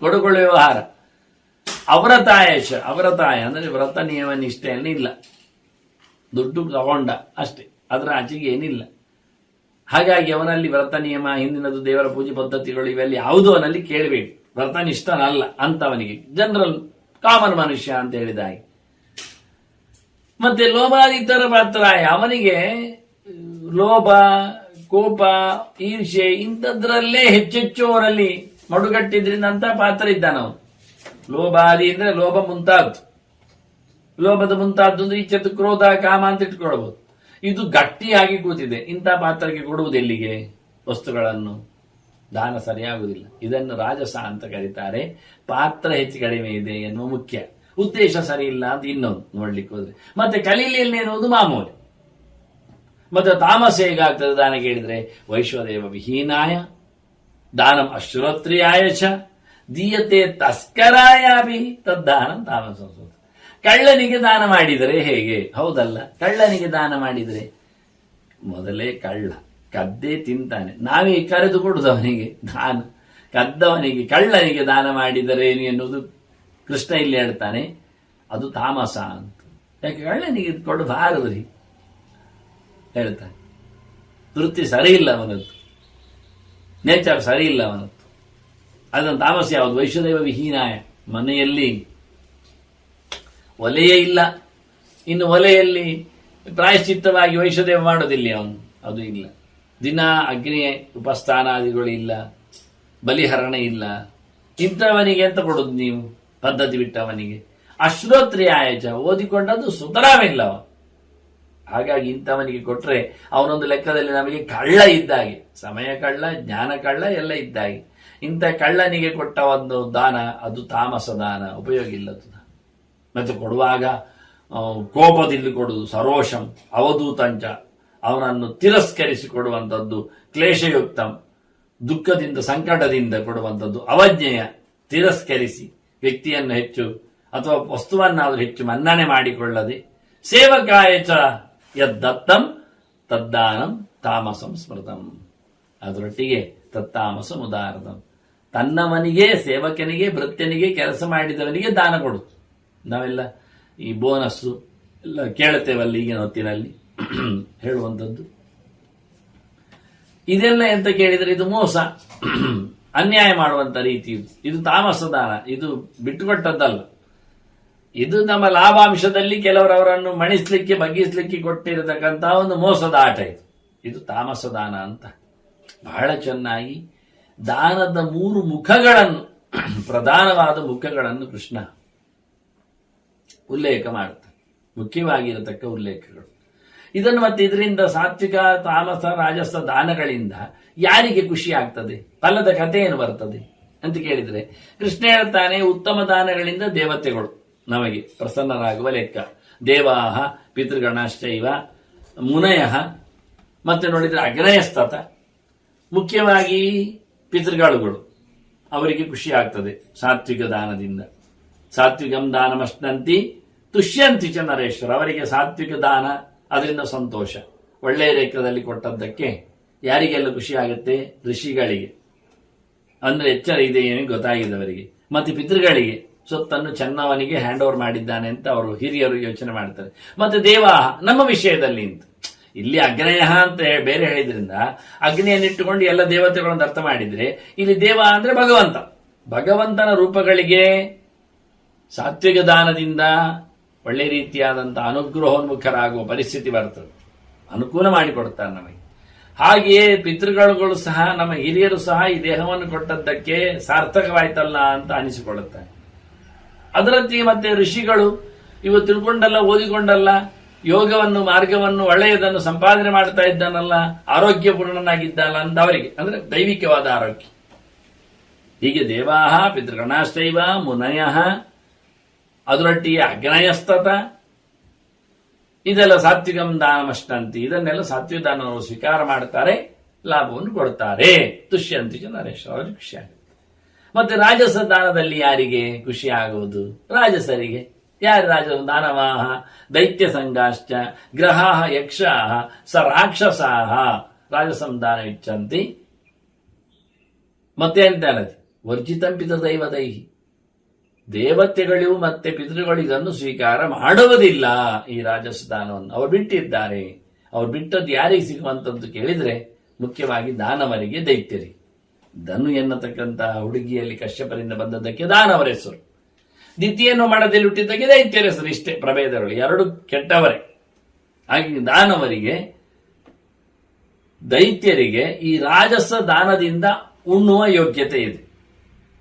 ಕೊಡುಕೊಳ್ಳುವ ವ್ಯವಹಾರ. ಅವರ ತಾಯಶ ಅವರ ತಾಯ, ಅಂದ್ರೆ ವ್ರತ ನಿಯಮ ನಿಷ್ಠೆಯಲ್ಲಿ ಇಲ್ಲ. ದುಡ್ಡು ತಗೊಂಡ ಅಷ್ಟೇ, ಅದರ ಆಚೆಗೆ ಏನಿಲ್ಲ. ಹಾಗಾಗಿ ಅವನಲ್ಲಿ ವ್ರತ ನಿಯಮ, ಹಿಂದಿನದು ದೇವರ ಪೂಜೆ ಪದ್ಧತಿಗಳು ಇವೆಲ್ಲ ಯಾವುದು ಅವನಲ್ಲಿ ಕೇಳಬೇಕು. ವ್ರತನಿಷ್ಠನಲ್ಲ ಅಂತವನಿಗೆ. ಜನರಲ್ ಕಾಮನ್ ಮನುಷ್ಯ ಅಂತ ಹೇಳಿದ ಹಾಗೆ ಮತ್ತೆ ಲೋಭಾದಿತರ ಪಾತ್ರ ಅವನಿಗೆ, ಲೋಭ, ಕೋಪ ಈರ್ಷೆ ಇಂಥದ್ರಲ್ಲೇ ಹೆಚ್ಚೆಚ್ಚು ಅವರಲ್ಲಿ ಮಡುಗಟ್ಟಿದ್ರಿಂದ ಅಂತ ಪಾತ್ರ ಇದ್ದಾನ ಅವನು. ಲೋಭಾದಿ ಅಂದ್ರೆ ಲೋಭ ಮುಂತಾದ್ದು ಲೋಭದ ಮುಂತಾದ್ದು ಅಂದ್ರೆ ಇಚ್ಛೆತ್ತು ಕ್ರೋಧ, ಕಾಮ ಅಂತ ಇಟ್ಕೊಳ್ಬಹುದು ಇದು ಗಟ್ಟಿಯಾಗಿ ಕೂತಿದೆ. ಇಂಥ ಪಾತ್ರಕ್ಕೆ ಕೊಡುವುದು ಎಲ್ಲಿಗೆ? ವಸ್ತುಗಳನ್ನು. ದಾನ ಸರಿಯಾಗುವುದಿಲ್ಲ. ಇದನ್ನು ರಾಜಸ ಅಂತ ಕರೀತಾರೆ. ಪಾತ್ರ ಹೆಚ್ಚು ಕಡಿಮೆ ಇದೆ ಎನ್ನುವ ಮುಖ್ಯ. ಉದ್ದೇಶ ಸರಿ ಇಲ್ಲ ಅಂತ ಇನ್ನೊಂದು ನೋಡ್ಲಿಕ್ಕೆ ಹೋದ್ರೆ. ಮತ್ತೆ ಕಲೀಲಿಯಲ್ಲಿ ಎನ್ನುವುದು ಮಾಮೂಲಿ. ಮತ್ತೆ ತಾಮಸ ಹೇಗಾಗ್ತದೆ ದಾನ ಕೇಳಿದ್ರೆ? ವೈಶ್ವದೇವ ವಿಹೀನಾಯ, ದಾನಂ ಅಶ್ರೋತ್ರಿಯಾಯ ಚ, ದೀಯತೆ ತಸ್ಕರಾಯಾಭಿ, ತದ್ದಾನ ತಾಮಸ ಕಳ್ಳನಿಗೆ ದಾನ ಮಾಡಿದರೆ ಹೇಗೆ? ಹೌದಲ್ಲ, ಕಳ್ಳನಿಗೆ ದಾನ ಮಾಡಿದರೆ ಮೊದಲೇ ಕಳ್ಳ. ಕದ್ದೇ ತಿಂತಾನೆ. ನಾವೇ ಕರೆದು ಕೊಡುದು ಅವನಿಗೆ ದಾನ. ಕದ್ದವನಿಗೆ, ಕಳ್ಳನಿಗೆ ದಾನ ಮಾಡಿದರೆ ಏನು ಎನ್ನುವುದು ಕೃಷ್ಣ ಇಲ್ಲಿ ಹೇಳ್ತಾನೆ. ಅದು ತಾಮಸ ಅಂತ. ಯಾಕೆ ಕಳ್ಳನಿಗೆ ಕೊಡಬಾರದು ರೀ? ಹೇಳ್ತಾನೆ. ವೃತ್ತಿ ಸರಿ ಇಲ್ಲ ಅವನದ್ದು. ನೇಚರ್ ಸರಿ ಇಲ್ಲ ಅವನದ್ದು. ಅದನ್ನು ತಾಮಸ ಯಾವುದು? ವೈಶ್ವದೇವ ವಿಹೀನ ಮನೆಯಲ್ಲಿ ಒಲೆಯೇ ಇಲ್ಲ. ಇನ್ನು ಒಲೆಯಲ್ಲಿ ಪ್ರಾಯಶ್ಚಿತ್ತವಾಗಿ ವೈಶ್ವದೇವ ಮಾಡೋದಿಲ್ಲ ಅವನು. ಅದು ಇಲ್ಲ. ದಿನ ಅಗ್ನಿ ಉಪಸ್ಥಾನಾದಿಗಳು ಇಲ್ಲ, ಬಲಿಹರಣೆ ಇಲ್ಲ. ಇಂಥವನಿಗೆ ಎಂತ ಕೊಡೋದು ನೀವು? ಪದ್ಧತಿ ಬಿಟ್ಟವನಿಗೆ. ಅಶ್ರೋತ್ರಿಯಾಯಚ ಓದಿಕೊಂಡದ್ದು ಸುತರಾಮಿಲ್ಲವ ಹಾಗಾಗಿ ಇಂಥವನಿಗೆ ಕೊಟ್ರೆ ಅವನೊಂದು ಲೆಕ್ಕದಲ್ಲಿ ನಮಗೆ ಕಳ್ಳ ಇದ್ದಾಗೆ. ಸಮಯ ಕಳ್ಳ, ಜ್ಞಾನ ಕಳ್ಳ ಎಲ್ಲ ಇದ್ದಾಗೆ. ಇಂಥ ಕಳ್ಳನಿಗೆ ಕೊಟ್ಟ ಒಂದು ದಾನ, ಅದು ತಾಮಸ ದಾನ. ಉಪಯೋಗ ಇಲ್ಲದು ಮತ್ತು ಕೊಡುವಾಗ ಕೋಪದಿಂದ ಕೊಡುದು ಸರೋಷಂ, ಅವಧೂತಂಚ. ಅವನನ್ನು ತಿರಸ್ಕರಿಸಿ ಕೊಡುವಂಥದ್ದು ಕ್ಲೇಶಯುಕ್ತ, ದುಃಖದಿಂದ ಸಂಕಟದಿಂದ ಕೊಡುವಂಥದ್ದು ಅವಜ್ಞೆಯ ತಿರಸ್ಕರಿಸಿ ವ್ಯಕ್ತಿಯನ್ನು ಹೆಚ್ಚು ಅಥವಾ ವಸ್ತುವನ್ನಾದರೂ ಹೆಚ್ಚು ಮನ್ನಣೆ ಮಾಡಿಕೊಳ್ಳದೆ ಸೇವಕಾಯ ಚ ಯದ್ದತ್ತಂ ತದ್ದಾನಂ ತಾಮಸಂ ಸ್ಮೃತಂ. ಅದರೊಟ್ಟಿಗೆ ತತ್ತಾಮಸ ಉದಾಹರಣಂ. ತನ್ನವನಿಗೆ, ಸೇವಕನಿಗೆ ಭೃತ್ಯನಿಗೆ ಕೆಲಸ ಮಾಡಿದವನಿಗೆ ದಾನ ಕೊಡು. ನಾವೆಲ್ಲ ಈ ಬೋನಸ್ಸು ಎಲ್ಲ ಕೇಳುತ್ತೇವಲ್ಲ ಈಗಿನ ಹೊತ್ತಿನಲ್ಲಿ. ಹೇಳುವಂಥದ್ದು. ಇದೆಲ್ಲ ಎಂತ ಕೇಳಿದರೆ ಇದು ಮೋಸ. ಅನ್ಯಾಯ ಮಾಡುವಂಥ ರೀತಿ ಇದು. ಇದು ತಾಮಸ ದಾನ ಇದು ಬಿಟ್ಟುಕೊಟ್ಟದ್ದಲ್ಲ. ಇದು ನಮ್ಮ ಲಾಭಾಂಶದಲ್ಲಿ ಕೆಲವರವರನ್ನು ಮಣಿಸ್ಲಿಕ್ಕೆ, ಬಗ್ಗಿಸ್ಲಿಕ್ಕೆ ಕೊಟ್ಟಿರತಕ್ಕಂತಹ ಒಂದು ಮೋಸದ ಆಟ ಇದು. ಇದು ತಾಮಸದಾನ ಅಂತ. ಬಹಳ ಚೆನ್ನಾಗಿ ದಾನದ ಮೂರು ಮುಖಗಳನ್ನು, ಪ್ರಧಾನವಾದ ಮುಖಗಳನ್ನು ಕೃಷ್ಣ ಉಲ್ಲೇಖ ಮಾಡುತ್ತೆ ಮುಖ್ಯವಾಗಿರತಕ್ಕ ಉಲ್ಲೇಖಗಳು. ಇದನ್ನು ಮತ್ತೆ ಇದರಿಂದ ಸಾತ್ವಿಕ, ತಾಮಸ, ರಾಜಸ, ದಾನಗಳಿಂದ ಯಾರಿಗೆ ಖುಷಿ ಆಗ್ತದೆ? ಫಲದ ಕಥೆ ಏನು ಬರ್ತದೆ ಅಂತ ಕೇಳಿದರೆ, ಕೃಷ್ಣ ಹೇಳ್ತಾನೆ, ಉತ್ತಮ ದಾನಗಳಿಂದ ದೇವತೆಗಳು ನಮಗೆ ಪ್ರಸನ್ನರಾಗುವ ಲೆಕ್ಕ. ದೇವಾಹ ಪಿತೃಗಣಶ್ಚೈವ ಮುನಯ. ಮತ್ತೆ ನೋಡಿದರೆ ಅಗ್ನಯಸ್ತತ ಮುಖ್ಯವಾಗಿ ಪಿತೃಗಳುಗಳು. ಅವರಿಗೆ ಖುಷಿ ಆಗ್ತದೆ ಸಾತ್ವಿಕ ದಾನದಿಂದ. ಸಾತ್ವಿಕಂ ದಾನಮಷ್ಟಂತಿ ತುಷ್ಯಂತಿ ಚ ನರೇಶ್ವರ. ಅವರಿಗೆ ಸಾತ್ವಿಕ ದಾನ ಅದರಿಂದ ಸಂತೋಷ. ಒಳ್ಳೆಯ ರೇಖದಲ್ಲಿ ಕೊಟ್ಟದ್ದಕ್ಕೆ ಯಾರಿಗೆಲ್ಲ ಖುಷಿ ಆಗುತ್ತೆ? ಋಷಿಗಳಿಗೆ. ಅಂದ್ರೆ ಎಚ್ಚರ ಇದೆ ಏನು ಗೊತ್ತಾಗಿದ್ದವರಿಗೆ. ಮತ್ತೆ ಪಿತೃಗಳಿಗೆ. ಸೊತ್ತನ್ನು ಚೆನ್ನವನಿಗೆ ಹ್ಯಾಂಡ್ ಓವರ್ ಮಾಡಿದ್ದಾನೆ ಅಂತ ಅವರು ಹಿರಿಯರು ಯೋಚನೆ ಮಾಡ್ತಾರೆ. ಮತ್ತೆ ದೇವ, ನಮ್ಮ ವಿಷಯದಲ್ಲಿ ಅಂತ ಇಲ್ಲಿ ಅಗ್ನಯ ಅಂತ ಬೇರೆ ಹೇಳಿದ್ರಿಂದ ಅಗ್ನಿಯನ್ನಿಟ್ಟುಕೊಂಡು ಎಲ್ಲ ದೇವತೆಗಳನ್ನು ಅರ್ಥ ಮಾಡಿದ್ರೆ ಇಲ್ಲಿ ದೇವ ಅಂದ್ರೆ ಭಗವಂತ. ಭಗವಂತನ ರೂಪಗಳಿಗೆ ಸಾತ್ವಿಕ ದಾನದಿಂದ ಒಳ್ಳೆ ರೀತಿಯಾದಂಥ ಅನುಗ್ರಹೋನ್ಮುಖರಾಗುವ ಪರಿಸ್ಥಿತಿ ಬರ್ತದೆ. ಅನುಕೂಲ ಮಾಡಿಕೊಡ್ತಾರೆ ನಮಗೆ. ಹಾಗೆಯೇ ಪಿತೃಗಳುಗಳು ಸಹ, ನಮ್ಮ ಹಿರಿಯರು ಸಹ ಈ ದೇಹವನ್ನು ಕೊಟ್ಟದ್ದಕ್ಕೆ ಸಾರ್ಥಕವಾಯ್ತಲ್ಲ ಅಂತ ಅನಿಸಿಕೊಳ್ಳುತ್ತಾರೆ. ಅದರಂತೆಯೇ ಮತ್ತೆ ಋಷಿಗಳು ಇವು ತಿಳ್ಕೊಂಡಲ್ಲ, ಓದಿಕೊಂಡಲ್ಲ, ಯೋಗವನ್ನು, ಮಾರ್ಗವನ್ನು, ಒಳ್ಳೆಯದನ್ನು ಸಂಪಾದನೆ ಮಾಡ್ತಾ ಇದ್ದಾನಲ್ಲ ಆರೋಗ್ಯಪೂರ್ಣನಾಗಿದ್ದಲ್ಲ ಅಂತ ಅವರಿಗೆ, ಅಂದ್ರೆ ದೈವಿಕವಾದ ಆರೋಗ್ಯ. ಹೀಗೆ ದೇವಾಹ ಪಿತೃಗಣಾಶ್ಚೈವ ಮುನಯ ಅದರೊಟ್ಟಿಗೆ ಅಗ್ನಯಸ್ತತ. ಇದೆಲ್ಲ ಸಾತ್ವಿಕಂ ದಾನಮಷ್ಟಂತಿ ಇದನ್ನೆಲ್ಲ ಸಾತ್ವಿಕ ದಾನವನ್ನು ಸ್ವೀಕಾರ ಮಾಡ್ತಾರೆ, ಲಾಭವನ್ನು ಕೊಡ್ತಾರೆ. ತುಷ್ಯಂತಿ ನರೇಶ್ವರ ಅವರಿಗೆ ಖುಷಿ ಮತ್ತೆ ರಾಜಸ ದಾನದಲ್ಲಿ ಯಾರಿಗೆ ಖುಷಿ ಆಗುವುದು? ರಾಜಸರಿಗೆ. ಯಾರು ರಾಜ ದಾನವಾಹ, ದೈತ್ಯ ಸಂಘಾಶ್ಚ, ಗ್ರಹಾಹ, ಯಕ್ಷಾಹ, ಸ ರಾಕ್ಷಸಾಹ. ರಾಜಸಂ ದಾನ ಇಚ್ಛಂತಿ. ಮತ್ತೆ ಎಂತ ವರ್ಜಿತಂ ಪಿತೃದೈವದೈಹಿ ದೇವತೆಗಳು ಮತ್ತೆ ಪಿತೃಗಳು ಇದನ್ನು ಸ್ವೀಕಾರ ಮಾಡುವುದಿಲ್ಲ ಈ ರಾಜಸ್ಥಾನವನ್ನು. ಅವರು ಬಿಟ್ಟಿದ್ದಾರೆ. ಅವ್ರು ಬಿಟ್ಟದ್ದು ಯಾರಿಗೆ ಸಿಗುವಂತದ್ದು ಕೇಳಿದ್ರೆ ಮುಖ್ಯವಾಗಿ ದಾನವರಿಗೆ ದೈತ್ಯರಿ ಧನು ಎನ್ನತಕ್ಕಂತಹ ಹುಡುಗಿಯಲ್ಲಿ ಕಶ್ಯಪರಿಂದ ಬಂದದ್ದಕ್ಕೆ ದಾನವರ ಹೆಸರು. ದಿತಿಯನ್ನು ಮಾಡದಲ್ಲಿ ಹುಟ್ಟಿದ್ದಕ್ಕೆ ದೈತ್ಯರ ಹೆಸರು. ಇಷ್ಟೇ ಪ್ರಭೇದಗಳು. ಎರಡು ಕೆಟ್ಟವರೇ. ಹಾಗೆ ದಾನವರಿಗೆ, ದೈತ್ಯರಿಗೆ ಈ ರಾಜಸ ದಾನದಿಂದ ಉಣ್ಣುವ ಯೋಗ್ಯತೆ ಇದೆ.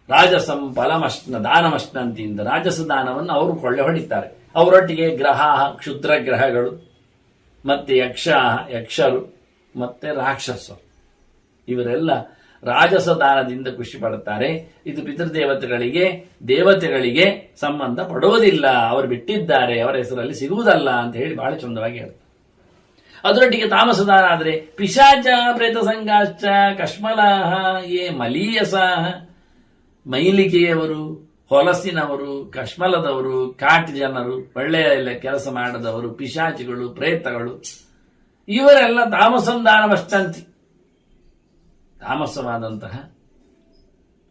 ರಾಜಸಂ ಫಲಮಶ್ನ ದಾನಮಶ್ನಂತಿಯಿಂದ ರಾಜಸ ದಾನವನ್ನು ಅವರು ಕೊಳ್ಳೆ ಹೊಡಿತಾರೆ. ಅವರೊಟ್ಟಿಗೆ ಗ್ರಹ, ಕ್ಷುದ್ರ ಗ್ರಹಗಳು, ಮತ್ತೆ ಯಕ್ಷ, ಯಕ್ಷರು, ಮತ್ತೆ ರಾಕ್ಷಸರು. ಇವರೆಲ್ಲ ರಾಜಸ ದಾನದಿಂದ ಖುಷಿ ಪಡುತ್ತಾರೆ. ಇದು ಪಿತೃದೇವತೆಗಳಿಗೆ, ದೇವತೆಗಳಿಗೆ ಸಂಬಂಧ ಪಡುವುದಿಲ್ಲ. ಅವರು ಬಿಟ್ಟಿದ್ದಾರೆ, ಅವರ ಹೆಸರಲ್ಲಿ ಸಿಗುವುದಲ್ಲ ಅಂತ ಹೇಳಿ ಬಹಳ ಚಂದವಾಗಿ ಹೇಳ್ತಾರೆ. ಅದರೊಟ್ಟಿಗೆ ತಾಮಸದಾನ ಆದರೆ ಪಿಶಾಚ ಪ್ರೇತ ಸಂಗಾಶ್ಚ ಕಶ್ಮಲಾಹ ಏ ಮಲೀಯಸಾಹ. ಮೈಲಿಗೆಯವರು, ಹೊಲಸಿನವರು, ಕಶ್ಮಲದವರು ಕಾಟ್ ಜನರು ಒಳ್ಳೆಯ ಕೆಲಸ ಮಾಡದವರು, ಪಿಶಾಚಿಗಳು, ಪ್ರೇತಗಳು, ಇವರೆಲ್ಲ ತಾಮಸಂದಾನವಷ್ಟಂತಿ ತಾಮಸವಾದಂತಹ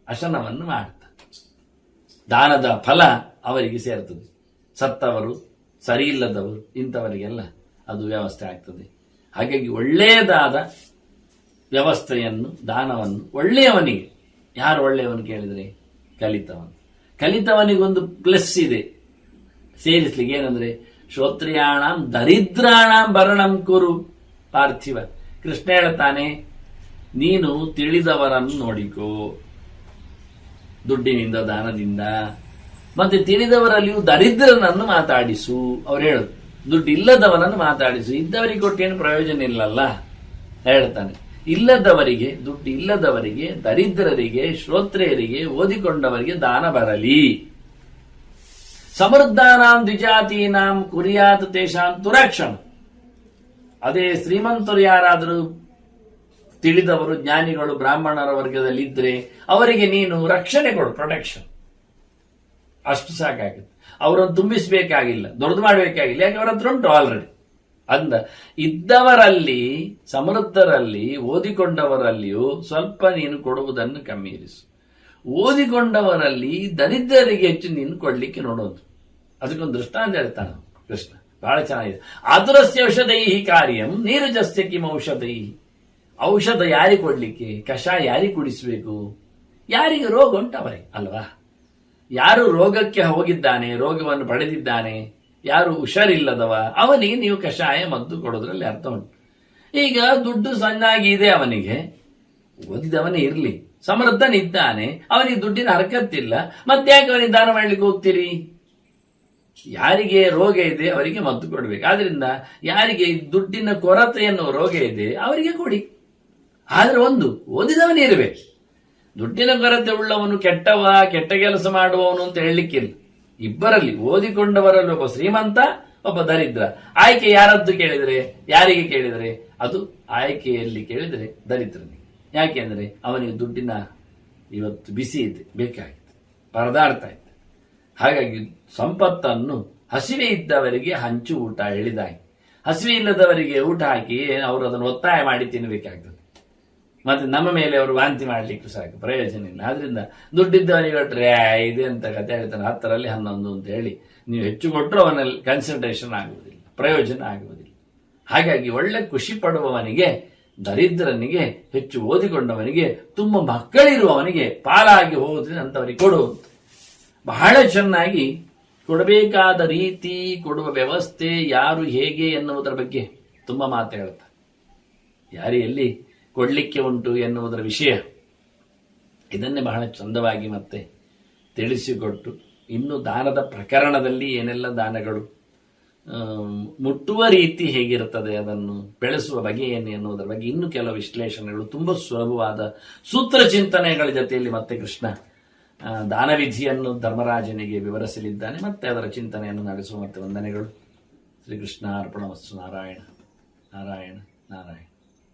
ಅಶನವನ್ನು ಮಾಡ್ತಾರೆ. ದಾನದ ಫಲ ಅವರಿಗೆ ಸೇರ್ತದೆ. ಸತ್ತವರು, ಸರಿಯಿಲ್ಲದವರು, ಇಂಥವರಿಗೆಲ್ಲ ಅದು ವ್ಯವಸ್ಥೆ ಆಗ್ತದೆ. ಹಾಗಾಗಿ ಒಳ್ಳೆಯದಾದ ವ್ಯವಸ್ಥೆಯನ್ನು, ದಾನವನ್ನು ಒಳ್ಳೆಯವನಿಗೆ ಯಾರು ಒಳ್ಳೆಯವನು ಕೇಳಿದರೆ? ಕಲಿತವನು. ಕಲಿತವನಿಗೊಂದು ಪ್ಲಸ್ ಇದೆ. ಸೇರಿಸ್ಲಿಕ್ಕೆ ಏನಂದ್ರೆ, ಶ್ರೋತ್ರಿಯಾಣಂ ದರಿದ್ರಾಣಂ ಭರಣಂ ಕುರು. ಪಾರ್ಥಿವ, ಕೃಷ್ಣ ಹೇಳ್ತಾನೆ, ನೀನು ತಿಳಿದವರನ್ನು ನೋಡಿಕೋ. ದುಡ್ಡಿನಿಂದ, ದಾನದಿಂದ, ಮತ್ತೆ ತಿಳಿದವರಲ್ಲಿಯೂ ದರಿದ್ರನನ್ನು ಮಾತಾಡಿಸು. ಅವ್ರು ಹೇಳುದು ದುಡ್ಡು ಇಲ್ಲದವನನ್ನು ಮಾತಾಡಿಸು. ಇದ್ದವರಿಗೆ ಕೊಟ್ಟೇನು ಪ್ರಯೋಜನ ಇಲ್ಲಲ್ಲ? ಹೇಳ್ತಾನೆ. ಇಲ್ಲದವರಿಗೆ, ದುಡ್ಡು ಇಲ್ಲದವರಿಗೆ, ದರಿದ್ರರಿಗೆ, ಶ್ರೋತ್ರಿಯರಿಗೆ, ಓದಿಕೊಂಡವರಿಗೆ ದಾನ ಬರಲಿ. ಸಮೃದ್ಧಾನಾಂ ದ್ವಿಜಾತೀನಾಂ ಕುರಿಯಾತ್ ತೇಷಾಂ ತುರಕ್ಷಣ ಅದೇ ಶ್ರೀಮಂತರು ಯಾರಾದರೂ ತಿಳಿದವರು, ಜ್ಞಾನಿಗಳು, ಬ್ರಾಹ್ಮಣರ ವರ್ಗದಲ್ಲಿ ಇದ್ರೆ ಅವರಿಗೆ ನೀನು ರಕ್ಷಣೆ ಕೊಡು ಪ್ರೊಟೆಕ್ಷನ್ ಅಷ್ಟು ಸಾಕಾಗುತ್ತೆ. ಅವರನ್ನು ತುಂಬಿಸಬೇಕಾಗಿಲ್ಲ ದೊಡ್ಡದು ಮಾಡಬೇಕಾಗಿಲ್ಲ. ಯಾಕೆ? ಅವರ ಹತ್ರ ಉಂಟು ಆಲ್ರೆಡಿ ಅಂದ. ಇದ್ದವರಲ್ಲಿ, ಸಮೃದ್ಧರಲ್ಲಿ, ಓದಿಕೊಂಡವರಲ್ಲಿಯೂ ಸ್ವಲ್ಪ ನೀನು ಕೊಡುವುದನ್ನು ಕಮ್ಮಿ ಇರಿಸು ಓದಿಕೊಂಡವರಲ್ಲಿ ದರಿದ್ರರಿಗೆ ಹೆಚ್ಚು ನೀನು ಕೊಡ್ಲಿಕ್ಕೆ ನೋಡೋದು. ಅದಕ್ಕೊಂದು ದೃಷ್ಟಾಂತ ಹೇಳ್ತಾನೆ ಕೃಷ್ಣ. ಬಹಳ ಚೆನ್ನಾಗಿದೆ. ಆತುರಸ್ಯ ಔಷಧೈಹಿ ಕಾರ್ಯಂ, ನೀರಜಸ್ಯ ಕಿಂ ಔಷಧೈ. ಔಷಧ ಯಾರಿಗೆ ಕೊಡ್ಲಿಕ್ಕೆ? ಕಷಾಯ ಯಾರಿಗೆ ಕುಡಿಸಬೇಕು? ಯಾರಿಗೆ? ರೋಗ ಉಂಟವರೇ ಅಲ್ವಾ? ಯಾರು ರೋಗಕ್ಕೆ ಹೋಗಿದ್ದಾನೆ, ರೋಗವನ್ನು ಪಡೆದಿದ್ದಾನೆ? ಯಾರು ಹುಷಾರಿಲ್ಲದವ, ಅವನಿಗೆ ನೀವು ಕಷಾಯ ಮದ್ದು ಕೊಡೋದ್ರಲ್ಲಿ ಅರ್ಥ ಉಂಟು. ಈಗ ದುಡ್ಡು ಸಣ್ಣಾಗಿದೆ ಅವನಿಗೆ, ಓದಿದವನೇ ಇರಲಿ ಸಮೃದ್ಧನಿದ್ದಾನೆ ಅವನಿಗೆ ದುಡ್ಡಿನ ಹರಕತ್ತಿಲ್ಲ, ಮತ್ತೆ ಯಾಕೆ ಅವನಿಗೆ ದಾನ ಮಾಡ್ಲಿಕ್ಕೆ ಹೋಗ್ತೀರಿ? ಯಾರಿಗೆ ರೋಗ ಇದೆ ಅವರಿಗೆ ಮದ್ದು ಕೊಡಬೇಕು. ಆದ್ರಿಂದ ಯಾರಿಗೆ ದುಡ್ಡಿನ ಕೊರತೆ ಎನ್ನುವ ರೋಗ ಇದೆ ಅವರಿಗೆ ಕೊಡಿ. ಆದ್ರೆ ಒಂದು, ಓದಿದವನೇ ಇರಬೇಕು. ದುಡ್ಡಿನ ಕೊರತೆ ಉಳ್ಳವನು ಕೆಟ್ಟವ, ಕೆಟ್ಟ ಕೆಲಸ ಮಾಡುವವನು ಅಂತ ಹೇಳಲಿಕ್ಕಿಲ್ಲ. ಇಬ್ಬರಲ್ಲಿ ಓದಿಕೊಂಡವರಲ್ಲಿ ಒಬ್ಬ ಶ್ರೀಮಂತ, ಒಬ್ಬ ದರಿದ್ರ. ಆಯ್ಕೆ ಯಾರದ್ದು ಕೇಳಿದರೆ? ಯಾರಿಗೆ ಕೇಳಿದರೆ? ಅದು ಆಯ್ಕೆಯಲ್ಲಿ ಕೇಳಿದರೆ ದರಿದ್ರನಿಗೆ. ಯಾಕೆಂದ್ರೆ ಅವನಿಗೆ ದುಡ್ಡಿನ ಇವತ್ತು ಬಿಸಿ ಇದೆ, ಬೇಕಾಗಿತ್ತು, ಪರದಾಡ್ತಾ ಇತ್ತು ಹಾಗಾಗಿ ಸಂಪತ್ತನ್ನು ಹಸಿವೆ ಇದ್ದವರಿಗೆ ಹಂಚು ಊಟ ಎಳಿದಾಗಿ. ಹಸಿವೆ ಇಲ್ಲದವರಿಗೆ ಊಟ ಹಾಕಿ ಅವರು ಅದನ್ನು ಒತ್ತಾಯ ಮಾಡಿ ತಿನ್ನಬೇಕಾಗ್ತದೆ ಮತ್ತೆ ನಮ್ಮ ಮೇಲೆ ಅವರು ವಾಂತಿ ಮಾಡ್ಲಿಕ್ಕೆ ಸಾಕು, ಪ್ರಯೋಜನ ಇಲ್ಲ. ಆದ್ರಿಂದ ದುಡ್ಡಿದ್ದವನಿಗೆ ಕೊಟ್ಟರೆ ಇದೆ ಅಂತ ಕತೆ ಹೇಳ್ತಾನೆ? ಹತ್ತರಲ್ಲಿ ಹನ್ನೊಂದು ಅಂತ ಹೇಳಿ ನೀವು ಹೆಚ್ಚು ಕೊಟ್ಟರು ಅವನಲ್ಲಿ ಕನ್ಸಂಟ್ರೇಷನ್ ಆಗುವುದಿಲ್ಲ, ಪ್ರಯೋಜನ ಆಗುವುದಿಲ್ಲ. ಹಾಗಾಗಿ ಒಳ್ಳೆ ಖುಷಿ ಪಡುವವನಿಗೆ, ದರಿದ್ರನಿಗೆ, ಹೆಚ್ಚು ಓದಿಕೊಂಡವನಿಗೆ, ತುಂಬ ಮಕ್ಕಳಿರುವವನಿಗೆ ಪಾಲಾಗಿ ಹೋದ್ರೆ ಅಂತವರಿಗೆ ಕೊಡು ಬಹಳ ಚೆನ್ನಾಗಿ ಕೊಡಬೇಕಾದ ರೀತಿ ಕೊಡುವ ವ್ಯವಸ್ಥೆ ಯಾರು ಹೇಗೆ ಎನ್ನುವುದರ ಬಗ್ಗೆ ತುಂಬಾ ಮಾತು ಹೇಳ್ತಾರೆ. ಯಾರು ಕೊಡ್ಲಿಕ್ಕೆ ಉಂಟು ಎನ್ನುವುದರ ವಿಷಯ. ಇದನ್ನೇ ಬಹಳ ಚಂದವಾಗಿ ಮತ್ತೆ ತಿಳಿಸಿಕೊಟ್ಟು, ಇನ್ನು ದಾನದ ಪ್ರಕರಣದಲ್ಲಿ ಏನೆಲ್ಲ ದಾನಗಳು ಮುಟ್ಟುವ ರೀತಿ ಹೇಗಿರುತ್ತದೆ ಅದನ್ನು ಬೆಳೆಸುವ ಬಗೆ ಏನು ಎನ್ನುವುದರ ಬಗ್ಗೆ ಇನ್ನು ಕೆಲವು ವಿಶ್ಲೇಷಣೆಗಳು. ತುಂಬ ಸುಲಭವಾದ ಸೂತ್ರ ಚಿಂತನೆಗಳ ಜೊತೆಯಲ್ಲಿ ಮತ್ತೆ ಕೃಷ್ಣ ದಾನವಿಧಿಯನ್ನು ಧರ್ಮರಾಜನಿಗೆ ವಿವರಿಸಲಿದ್ದಾನೆ. ಮತ್ತೆ ಅದರ ಚಿಂತನೆಯನ್ನು ನಡೆಸುವ ಮತ್ತೆ ವಂದನೆಗಳು. ಶ್ರೀಕೃಷ್ಣ ಅರ್ಪಣ ವಸ್ತು ನಾರಾಯಣ ನಾರಾಯಣ ನಾರಾಯಣ.